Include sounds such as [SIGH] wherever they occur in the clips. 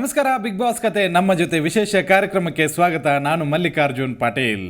ನಮಸ್ಕಾರ big boss ಕತೆ. ನಮ್ಮ ಜೊತೆ ವಿಶೇಷ ಕಾರ್ಯಕ್ರಮಕ್ಕೆ ಸ್ವಾಗತ. ನಾನು Mallikarjun Patil.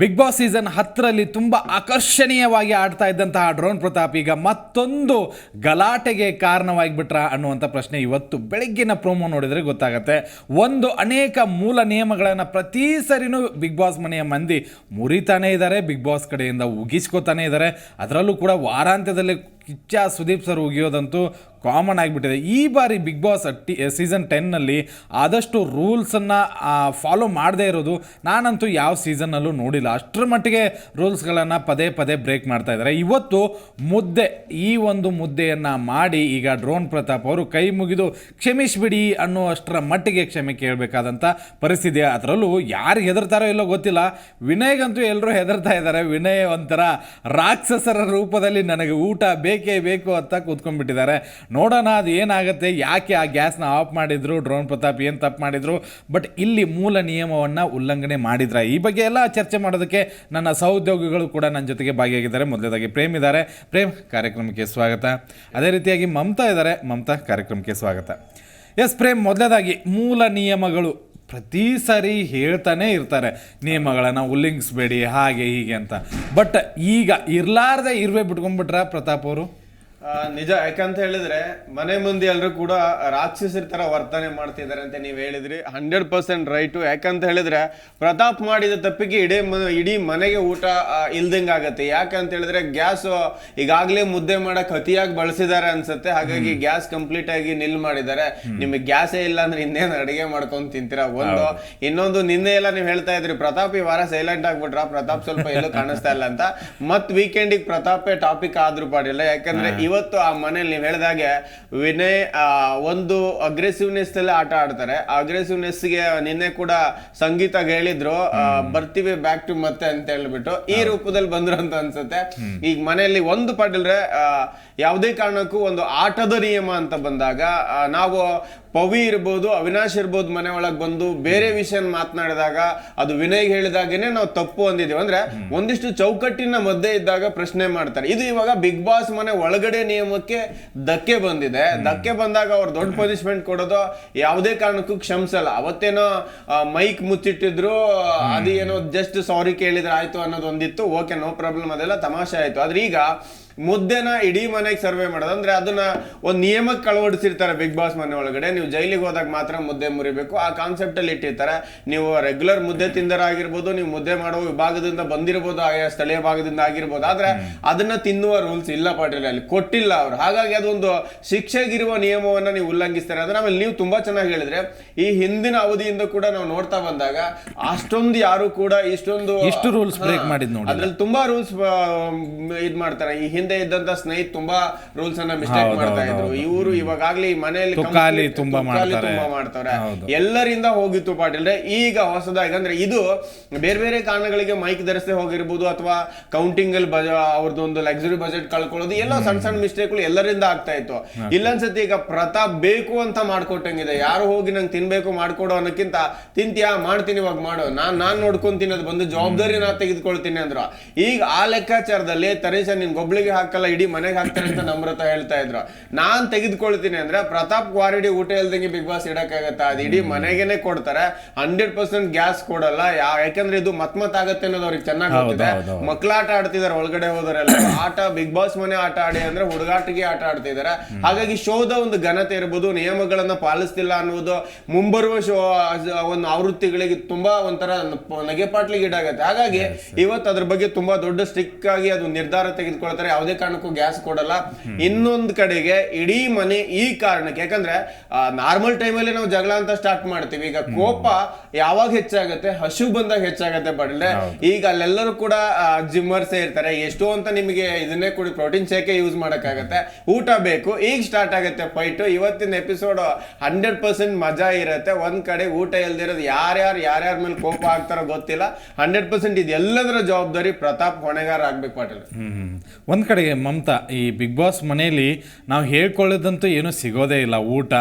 Big boss season ಹತ್ತರಲ್ಲಿ ತುಂಬ ಆಕರ್ಷಣೀಯವಾಗಿ ಆಡ್ತಾ ಇದ್ದಂತಹ ಡ್ರೋನ್ ಪ್ರತಾಪ್ ಈಗ ಮತ್ತೊಂದು ಗಲಾಟೆಗೆ ಕಾರಣವಾಗಿಬಿಟ್ರ ಅನ್ನುವಂಥ ಪ್ರಶ್ನೆ ಇವತ್ತು ಬೆಳಗ್ಗಿನ ಪ್ರೋಮೋ ನೋಡಿದರೆ ಗೊತ್ತಾಗತ್ತೆ. ಒಂದು ಅನೇಕ ಮೂಲ ನಿಯಮಗಳನ್ನು ಪ್ರತಿ ಸರಿನೂ ಬಿಗ್ ಬಾಸ್ ಮನೆಯ ಮಂದಿ ಮುರಿತಾನೇ ಇದ್ದಾರೆ. ಬಿಗ್ ಬಾಸ್ ಕಡೆಯಿಂದ ಉಗಿಸ್ಕೋತಾನೆ ಇದ್ದಾರೆ. ಅದರಲ್ಲೂ ಕೂಡ ವಾರಾಂತ್ಯದಲ್ಲಿ ಕಿಚ್ಚ ಸುದೀಪ್ ಸರ್ ಉಗಿಯೋದಂತೂ ಕಾಮನ್ ಆಗಿಬಿಟ್ಟಿದೆ. ಈ ಬಾರಿ ಬಿಗ್ ಬಾಸ್ ಟಿ ಸೀಸನ್ ಟೆನ್ನಲ್ಲಿ ಆದಷ್ಟು ರೂಲ್ಸನ್ನು ಫಾಲೋ ಮಾಡದೇ ಇರೋದು ನಾನಂತೂ ಯಾವ ಸೀಸನ್ನಲ್ಲೂ ನೋಡಿಲ್ಲ. ಅಷ್ಟರ ಮಟ್ಟಿಗೆ ರೂಲ್ಸ್ಗಳನ್ನು ಪದೇ ಪದೇ ಬ್ರೇಕ್ ಮಾಡ್ತಾ ಇದ್ದಾರೆ. ಇವತ್ತು ಮುದ್ದೆ, ಈ ಒಂದು ಮುದ್ದೆಯನ್ನು ಮಾಡಿ ಈಗ ಡ್ರೋನ್ ಪ್ರತಾಪ್ ಅವರು ಕೈ ಮುಗಿದು ಕ್ಷಮಿಸಿಬಿಡಿ ಅನ್ನುವಷ್ಟರ ಮಟ್ಟಿಗೆ ಕ್ಷಮೆ ಕೇಳಬೇಕಾದಂಥ ಪರಿಸ್ಥಿತಿ ಅದರಲ್ಲೂ ಯಾರು ಹೆದರ್ತಾರೋ ಇಲ್ಲೋ ಗೊತ್ತಿಲ್ಲ. ವಿನಯ್ಗಂತೂ ಎಲ್ಲರೂ ಹೆದರ್ತಾ ಇದ್ದಾರೆ. ವಿನಯ್ ಒಂಥರ ರಾಕ್ಷಸರ ರೂಪದಲ್ಲಿ ನನಗೆ ಊಟ ಬೇಕೇ ಬೇಕು ಅಂತ ಕೂತ್ಕೊಂಡ್ಬಿಟ್ಟಿದ್ದಾರೆ. ನೋಡೋಣ, ಅದು ಏನಾಗುತ್ತೆ, ಯಾಕೆ ಆ ಗ್ಯಾಸ್ನ ಆಫ್ ಮಾಡಿದ್ರು, ಡ್ರೋನ್ ಪ್ರತಾಪ್ ಏನು ತಪ್ಪು ಮಾಡಿದ್ರು, ಬಟ್ ಇಲ್ಲಿ ಮೂಲ ನಿಯಮವನ್ನು ಉಲ್ಲಂಘನೆ ಮಾಡಿದ್ರ. ಈ ಬಗ್ಗೆ ಎಲ್ಲ ಚರ್ಚೆ ಮಾಡೋದಕ್ಕೆ ನನ್ನ ಸಹೋದ್ಯೋಗಿಗಳು ಕೂಡ ನನ್ನ ಜೊತೆಗೆ ಭಾಗಿಯಾಗಿದ್ದಾರೆ. ಮೊದಲೇದಾಗಿ ಪ್ರೇಮ್ ಇದ್ದಾರೆ. ಪ್ರೇಮ್, ಕಾರ್ಯಕ್ರಮಕ್ಕೆ ಸ್ವಾಗತ. ಅದೇ ರೀತಿಯಾಗಿ ಮಮತಾ ಇದ್ದಾರೆ. ಮಮತಾ, ಕಾರ್ಯಕ್ರಮಕ್ಕೆ ಸ್ವಾಗತ. ಎಸ್ ಪ್ರೇಮ್ ಮೊದಲನೇದಾಗಿ ಮೂಲ ನಿಯಮಗಳು ಪ್ರತಿ ಸಾರಿ ಹೇಳ್ತಾನೆ ಇರ್ತಾರೆ. ನಿಯಮಗಳನ್ನು ಉಲ್ಲಂಘಿಸ್ಬೇಡಿ, ಹಾಗೆ ಹೀಗೆ ಅಂತ. ಬಟ್ ಈಗ ಇರಲಾರ್ದೆ ಇರುವೆ ಬಿಟ್ಕೊಂಡ್ಬಿಟ್ರ ಪ್ರತಾಪ್ ಅವರು? ನಿಜ ಯಾಕಂತ ಹೇಳಿದ್ರೆ ಮನೆ ಮುಂದೆ ಎಲ್ಲರೂ ಕೂಡ ರಾಕ್ಷಸರ ತರ ವರ್ತನೆ ಮಾಡ್ತಿದ್ದಾರೆ ಅಂತ ನೀವು ಹೇಳಿದ್ರಿ. Hundred percent right. ಯಾಕಂತ ಹೇಳಿದ್ರೆ ಪ್ರತಾಪ್ ಮಾಡಿದ ತಪ್ಪಿಗೆ ಇಡೀ ಮ- ಇಡೀ ಮನೆಗೆ ಊಟ ಇಲ್ದಂಗ ಇಲ್ದಂಗ್ ಆಗತ್ತೆ. ಯಾಕಂತ ಹೇಳಿದ್ರೆ ಗ್ಯಾಸ್ ಈಗಾಗಲೇ ಮುದ್ದೆ ಮಾಡಕ್ ಅತಿಯಾಗಿ ಬಳಸಿದ್ದಾರೆ ಅನ್ಸುತ್ತೆ. ಹಾಗಾಗಿ ಗ್ಯಾಸ್ ಕಂಪ್ಲೀಟ್ ಆಗಿ ನಿಲ್ ಮಾಡಿದ್ದಾರೆ. ನಿಮಗೆ ಗ್ಯಾಸೇ ಇಲ್ಲ ಅಂದ್ರೆ ಇನ್ನೇನು ಅಡಿಗೆ ಮಾಡ್ಕೊಂಡ್ ತಿಂತೀರಾ? ಒಂದು ಇನ್ನೊಂದು ನಿನ್ನೆ ಎಲ್ಲ ನೀವು ಹೇಳ್ತಾ ಇದ್ರಿ ಪ್ರತಾಪ್ ಈ ವಾರ ಸೈಲೆಂಟ್ ಆಗ್ಬಿಟ್ರ? ಪ್ರತಾಪ್ ಸ್ವಲ್ಪ ಎಲ್ಲೂ ಕಾಣಿಸ್ತಾ ಇಲ್ಲ ಅಂತ. ಮತ್ ವೀಕೆಂಡಿಗೆ ಪ್ರತಾಪೇ ಟಾಪಿಕ್ ಆದ್ರೂ ಪಾಡಿಲ್ಲ ಯಾಕಂದ್ರೆ ಇವತ್ತು ಆ ಮನೇಲಿ ನೀವು ಹೇಳಿದಾಗೆ ವಿನಯ್ ಆ, ಒಂದು ಅಗ್ರೆಸಿವ್ನೆಸ್ ಅಲ್ಲಿ ಆಟ ಆಡ್ತಾರೆ. ಅಗ್ರೆಸಿವ್ನೆಸ್ಗೆ ನಿನ್ನೆ ಕೂಡ ಸಂಗೀತ ಹೇಳಿದ್ರು ಬರ್ತೀವಿ ಬ್ಯಾಕ್ ಟು ಮತ್ತೆ ಅಂತ ಹೇಳ್ಬಿಟ್ಟು. ಈ ರೂಪದಲ್ಲಿ ಬಂದ್ರು ಅಂತ ಅನ್ಸುತ್ತೆ. ಈಗ ಮನೆಯಲ್ಲಿ ಒಂದು ಪಾಟಿಲ್ರೆ ಯಾವುದೇ ಕಾರಣಕ್ಕೂ ಒಂದು ಆಟದ ನಿಯಮ ಅಂತ ಬಂದಾಗ ನಾವು ಪವಿ ಇರ್ಬೋದು ಅವಿನಾಶ್ ಇರ್ಬೋದು ಮನೆ ಒಳಗೆ ಬಂದು ಬೇರೆ ವಿಷಯ ಮಾತನಾಡಿದಾಗ ಅದು ವಿನಯ್ ಹೇಳಿದಾಗೇನೆ ನಾವು ತಪ್ಪು ಅಂದಿದ್ದೀವಿ ಅಂದ್ರೆ ಒಂದಿಷ್ಟು ಚೌಕಟ್ಟಿನ ಮಧ್ಯೆ ಇದ್ದಾಗ ಪ್ರಶ್ನೆ ಮಾಡ್ತಾರೆ. ಇದು ಇವಾಗ ಬಿಗ್ ಬಾಸ್ ಮನೆ ಒಳಗಡೆ ನಿಯಮಕ್ಕೆ ಧಕ್ಕೆ ಬಂದಿದೆ. ಧಕ್ಕೆ ಬಂದಾಗ ಅವ್ರು ದೊಡ್ಡ ಪನಿಷ್ಮೆಂಟ್ ಕೊಡೋದು ಯಾವುದೇ ಕಾರಣಕ್ಕೂ ಕ್ಷಮಿಸಲ್ಲ. ಅವತ್ತೇನೋ ಮೈಕ್ ಮುಚ್ಚಿಟ್ಟಿದ್ರು ಅದು ಏನೋ ಜಸ್ಟ್ ಸಾರಿ ಕೇಳಿದ್ರೆ ಆಯ್ತು ಅನ್ನೋದು ಒಂದಿತ್ತು. ಓಕೆ ನೋ ಪ್ರಾಬ್ಲಮ್ ಅದೆಲ್ಲ ತಮಾಷೆ ಆಯ್ತು. ಆದ್ರೆ ಈಗ ಮುದ್ದೆನ ಇಡೀ ಮನೆಗೆ ಸರ್ವೆ ಮಾಡೋದು. ಅಂದ್ರೆ ಅದನ್ನ ಒಂದು ನಿಯಮಕ್ಕೆ ಅಳವಡಿಸಿರ್ತಾರೆ ಬಿಗ್ ಬಾಸ್ ಮನೆ ಒಳಗಡೆ. ನೀವು ಜೈಲಿಗೆ ಹೋದಾಗ ಮಾತ್ರ ಮುದ್ದೆ ಮುರಿಬೇಕು. ಆ ಕಾನ್ಸೆಪ್ಟ್ ಅಲ್ಲಿ ಇಟ್ಟಿರ್ತಾರೆ. ನೀವು ರೆಗ್ಯುಲರ್ ಮುದ್ದೆ ತಿಂದರಾಗಿರ್ಬೋದು ನೀವು ಮುದ್ದೆ ಮಾಡುವ ವಿಭಾಗದಿಂದ ಬಂದಿರ್ಬೋದು ಆಯಾ ಸ್ಥಳೀಯ ಭಾಗದಿಂದ ಆಗಿರ್ಬೋದು. ಆದ್ರೆ ಅದನ್ನ ತಿನ್ನುವ ರೂಲ್ಸ್ ಇಲ್ಲ ಪಾಟೀಲ್ ಅಲ್ಲಿ. ಕೊಟ್ಟಿಲ್ಲ ಅವ್ರು. ಹಾಗಾಗಿ ಅದೊಂದು ಶಿಕ್ಷೆಗಿರುವ ನಿಯಮವನ್ನ ನೀವು ಉಲ್ಲಂಘಿಸ್ತಾರೆ. ಅಂದ್ರೆ ಆಮೇಲೆ ನೀವು ತುಂಬಾ ಚೆನ್ನಾಗಿ ಹೇಳಿದ್ರೆ ಈ ಹಿಂದಿನ ಅವಧಿಯಿಂದ ಕೂಡ ನಾವು ನೋಡ್ತಾ ಬಂದಾಗ ಅಷ್ಟೊಂದು ಯಾರು ಕೂಡ ಇಷ್ಟೊಂದು ಇಷ್ಟು ರೂಲ್ಸ್ break ಮಾಡಿದ್ ನೋಡಿ ಅದ್ರಲ್ಲಿ ತುಂಬಾ ರೂಲ್ಸ್ ಇದ್ ಮಾಡ್ತಾರೆ. ಈ ಹಿಂದೆ ಇದ್ದಂತ ಸ್ನೇಹಿತ ತುಂಬಾ ರೂಲ್ಸ್ ಅನ್ನ ಮಿಸ್ಟೇಕ್ ಮಾಡ್ತಾ ಇದ್ರು. ಇವರು ಇವಾಗಲಿ ಮನೆಯಲ್ಲಿ ತುಕಾಲಿ ತುಂಬಾ ಮಾಡ್ತಾರೆ. ಎಲ್ಲರಿಂದ ಹೋಗಿತ್ತು ಪಾಟೀಲ್ ಈಗ ಹೊಸದಾಗಿ. ಅಂದ್ರೆ ಇದು ಬೇರೆ ಬೇರೆ ಕಾರಣಗಳಿಗೆ ಮೈಕ್ ಧರಿಸದೆ ಹೋಗಿರ್ಬೋದು ಅಥವಾ ಕೌಂಟಿಂಗ್ ಅಲ್ಲಿ ಬಜ ಅವ್ರದ್ದು ಒಂದು ಲಕ್ಸುರಿ ಬಜೆಟ್ ಕಳ್ಕೊಳ್ಳೋದು ಎಲ್ಲ ಸಣ್ಣ ಸಣ್ಣ ಮಿಸ್ಟೇಕ್ಗಳು ಎಲ್ಲರಿಂದ ಆಗ್ತಾ ಇತ್ತು. ಇಲ್ಲನ್ಸತಿ ಈಗ ಪ್ರತಾಪ್ ಬೇಕು ಅಂತ ಮಾಡ್ಕೊಟ್ಟಂಗಿದೆ. ಯಾರು ಹೋಗಿ ನಂಗೆ ತಿನ್ಬೇಕು ಮಾಡ್ಕೊಡೋ ಅನ್ನೋಕ್ಕಿಂತ ತಿಂತ್ಯಾ ಮಾಡ್ತೀನಿ ಇವಾಗ ಮಾಡು. ನಾನ್ ನಾನ್ ನೋಡ್ಕೊಂತೀನಿ ಅದು ಬಂದು ಜವಾಬ್ದಾರಿ ನಾ ತೆಗೆದುಕೊಳ್ತೀನಿ ಅಂದ್ರು. ಈಗ ಆ ಲೆಕ್ಕಾಚಾರದಲ್ಲಿ ತರೇಶ ನಿನ್ ಗೊಬ್ಳಿಗೆ ಹಾಕಲ್ಲ ಇಡೀ ಮನೆಗೆ ಹಾಕ್ತಾರೆ ಅಂತ ನಮ್ರತ ಹೇಳ್ತಾ ಇದ್ರು. ನಾನ್ ತೆಗೆದುಕೊಳ್ತೀನಿ ಅಂದ್ರೆ ಪ್ರತಾಪ್ ಕ್ವಾರಿಡಿ ಊಟ ಇಲ್ದಂಗೆ ಬಿಗ್ ಬಾಸ್ ಇಡಕ್ಕಾಗತ್ತಾ? ಅದು ಇಡೀ ಮನೆಗೆನೆ ಕೊಡ್ತಾರೆ. ಹಂಡ್ರೆಡ್ ಪರ್ಸೆಂಟ್ ಗ್ಯಾಸ್ ಕೊಡಲ್ಲ. ಯಾಕಂದ್ರೆ ಇದು ಮತ್ ಮತ್ ಆಗತ್ತೆ ಅನ್ನೋದು ಅವ್ರಿಗೆ ಚೆನ್ನಾಗಿ ಗೊತ್ತಿದೆ. ಮಕ್ಕಳಾಟ ಆಡ್ತಿದಾರೆ ಒಳಗಡೆ ಹೋದರೆಲ್ಲ ಆಟ ಬಿಗ್ ಬಾಸ್ ಮನೆ ಆಟ ಆಡಿ ಅಂದ್ರೆ ಹುಡುಗಾಟಿಗೆ ಆಟ ಆಡ್ತಿದ್ದಾರೆ. ಹಾಗಾಗಿ ಶೋದ ಒಂದು ಘನತೆ ಇರ್ಬೋದು. ನಿಯಮಗಳನ್ನ ಪಾಲಿಸ್ತಿಲ್ಲ ಅನ್ನೋದು ಮುಂಬರುವ ಶೋ ಒಂದು ಆವೃತ್ತಿಗಳಿಗೆ ತುಂಬಾ ಒಂಥರ ನಗೆಪಾಟ್ಲಿಗೆ ಈಡಾಗತ್ತೆ. ಹಾಗಾಗಿ ಇವತ್ತು ಅದ್ರ ಬಗ್ಗೆ ತುಂಬಾ ದೊಡ್ಡ ಸ್ಟಿಕ್ ಆಗಿ ಅದು ನಿರ್ಧಾರ ತೆಗೆದುಕೊಳ್ತಾರೆ. ಯಾವುದೇ ಕಾರಣಕ್ಕೂ ಗ್ಯಾಸ್ ಕೊಡಲ್ಲ. ಇನ್ನೊಂದ್ ಕಡೆಗೆ ಇಡೀ ಮನೆ ಈ ಕಾರಣಕ್ಕೆ ಯಾಕಂದ್ರೆ ನಾರ್ಮಲ್ ಟೈಮಲ್ಲಿ ನಾವು ಜಗಳ ಅಂತ ಸ್ಟಾರ್ಟ್ ಮಾಡ್ತೀವಿ. ಈಗ ಕೋಪ ಯಾವಾಗ ಹೆಚ್ಚಾಗತ್ತೆ? ಹಸು ಬಂದಾಗ ಹೆಚ್ಚಾಗತ್ತೆ ಬಡಲೆ ಈಗ ಅಲ್ಲೆಲ್ಲರೂ ಕೂಡ ಜಿಮ್ಮರ್ಸೇ ಇರ್ತಾರೆ ಎಷ್ಟು ಅಂತ ನಿಮಗೆ ಇದನ್ನೇ ಕೂಡಿ ಪ್ರೋಟೀನ್ ಶೇಕೆ ಯೂಸ್ ಮಾಡಕ್ಕಾಗತ್ತೆ. ಊಟ ಬೇಕು ಈಗ ಸ್ಟಾರ್ಟ್ ಆಗುತ್ತೆ ಫೈಟ್ ಇವತ್ತಿನ ಎಪಿಸೋಡ್ ಹಂಡ್ರೆಡ್ ಪರ್ಸೆಂಟ್ ಮಜಾ ಇರುತ್ತೆ. ಒಂದ್ ಕಡೆ ಊಟ ಇಲ್ದಿರೋದು ಯಾರ್ಯಾರು ಯಾರ್ಯಾರ ಮೇಲೆ ಕೋಪ ಆಗ್ತಾರೋ ಗೊತ್ತಿಲ್ಲ. ಹಂಡ್ರೆಡ್ ಪರ್ಸೆಂಟ್ ಇದೆಲ್ಲದರ ಜವಾಬ್ದಾರಿ ಪ್ರತಾಪ್ ಹೊಣೆಗಾರ ಆಗ್ಬೇಕು ಪಾಟೀಲ್. ಹ್ಮ್. ಒಂದ್ ಕಡೆ ಕಡೆಗೆ ಮಮತಾ, ಈ ಬಿಗ್ ಬಾಸ್ ಮನೆಯಲ್ಲಿ ನಾವು ಹೇಳ್ಕೊಳ್ಳೋದಂತೂ ಏನೂ ಸಿಗೋದೇ ಇಲ್ಲ. ಊಟ,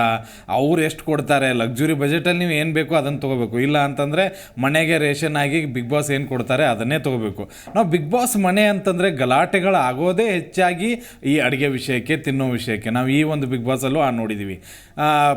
ಅವ್ರು ಎಷ್ಟು ಕೊಡ್ತಾರೆ ಲಕ್ಸುರಿ ಬಜೆಟಲ್ಲಿ ನೀವು ಏನು ಬೇಕೋ ಅದನ್ನು ತೊಗೋಬೇಕು. ಇಲ್ಲ ಅಂತಂದರೆ ಮನೆಗೆ ರೇಷನ್ ಆಗಿ ಬಿಗ್ ಬಾಸ್ ಏನು ಕೊಡ್ತಾರೆ ಅದನ್ನೇ ತೊಗೋಬೇಕು. ನಾವು ಬಿಗ್ ಬಾಸ್ ಮನೆ ಅಂತಂದರೆ ಗಲಾಟೆಗಳು ಆಗೋದೇ ಹೆಚ್ಚಾಗಿ ಈ ಅಡುಗೆ ವಿಷಯಕ್ಕೆ, ತಿನ್ನೋ ವಿಷಯಕ್ಕೆ. ನಾವು ಈ ಒಂದು ಬಿಗ್ ಬಾಸಲ್ಲೂ ಆ ನೋಡಿದ್ದೀವಿ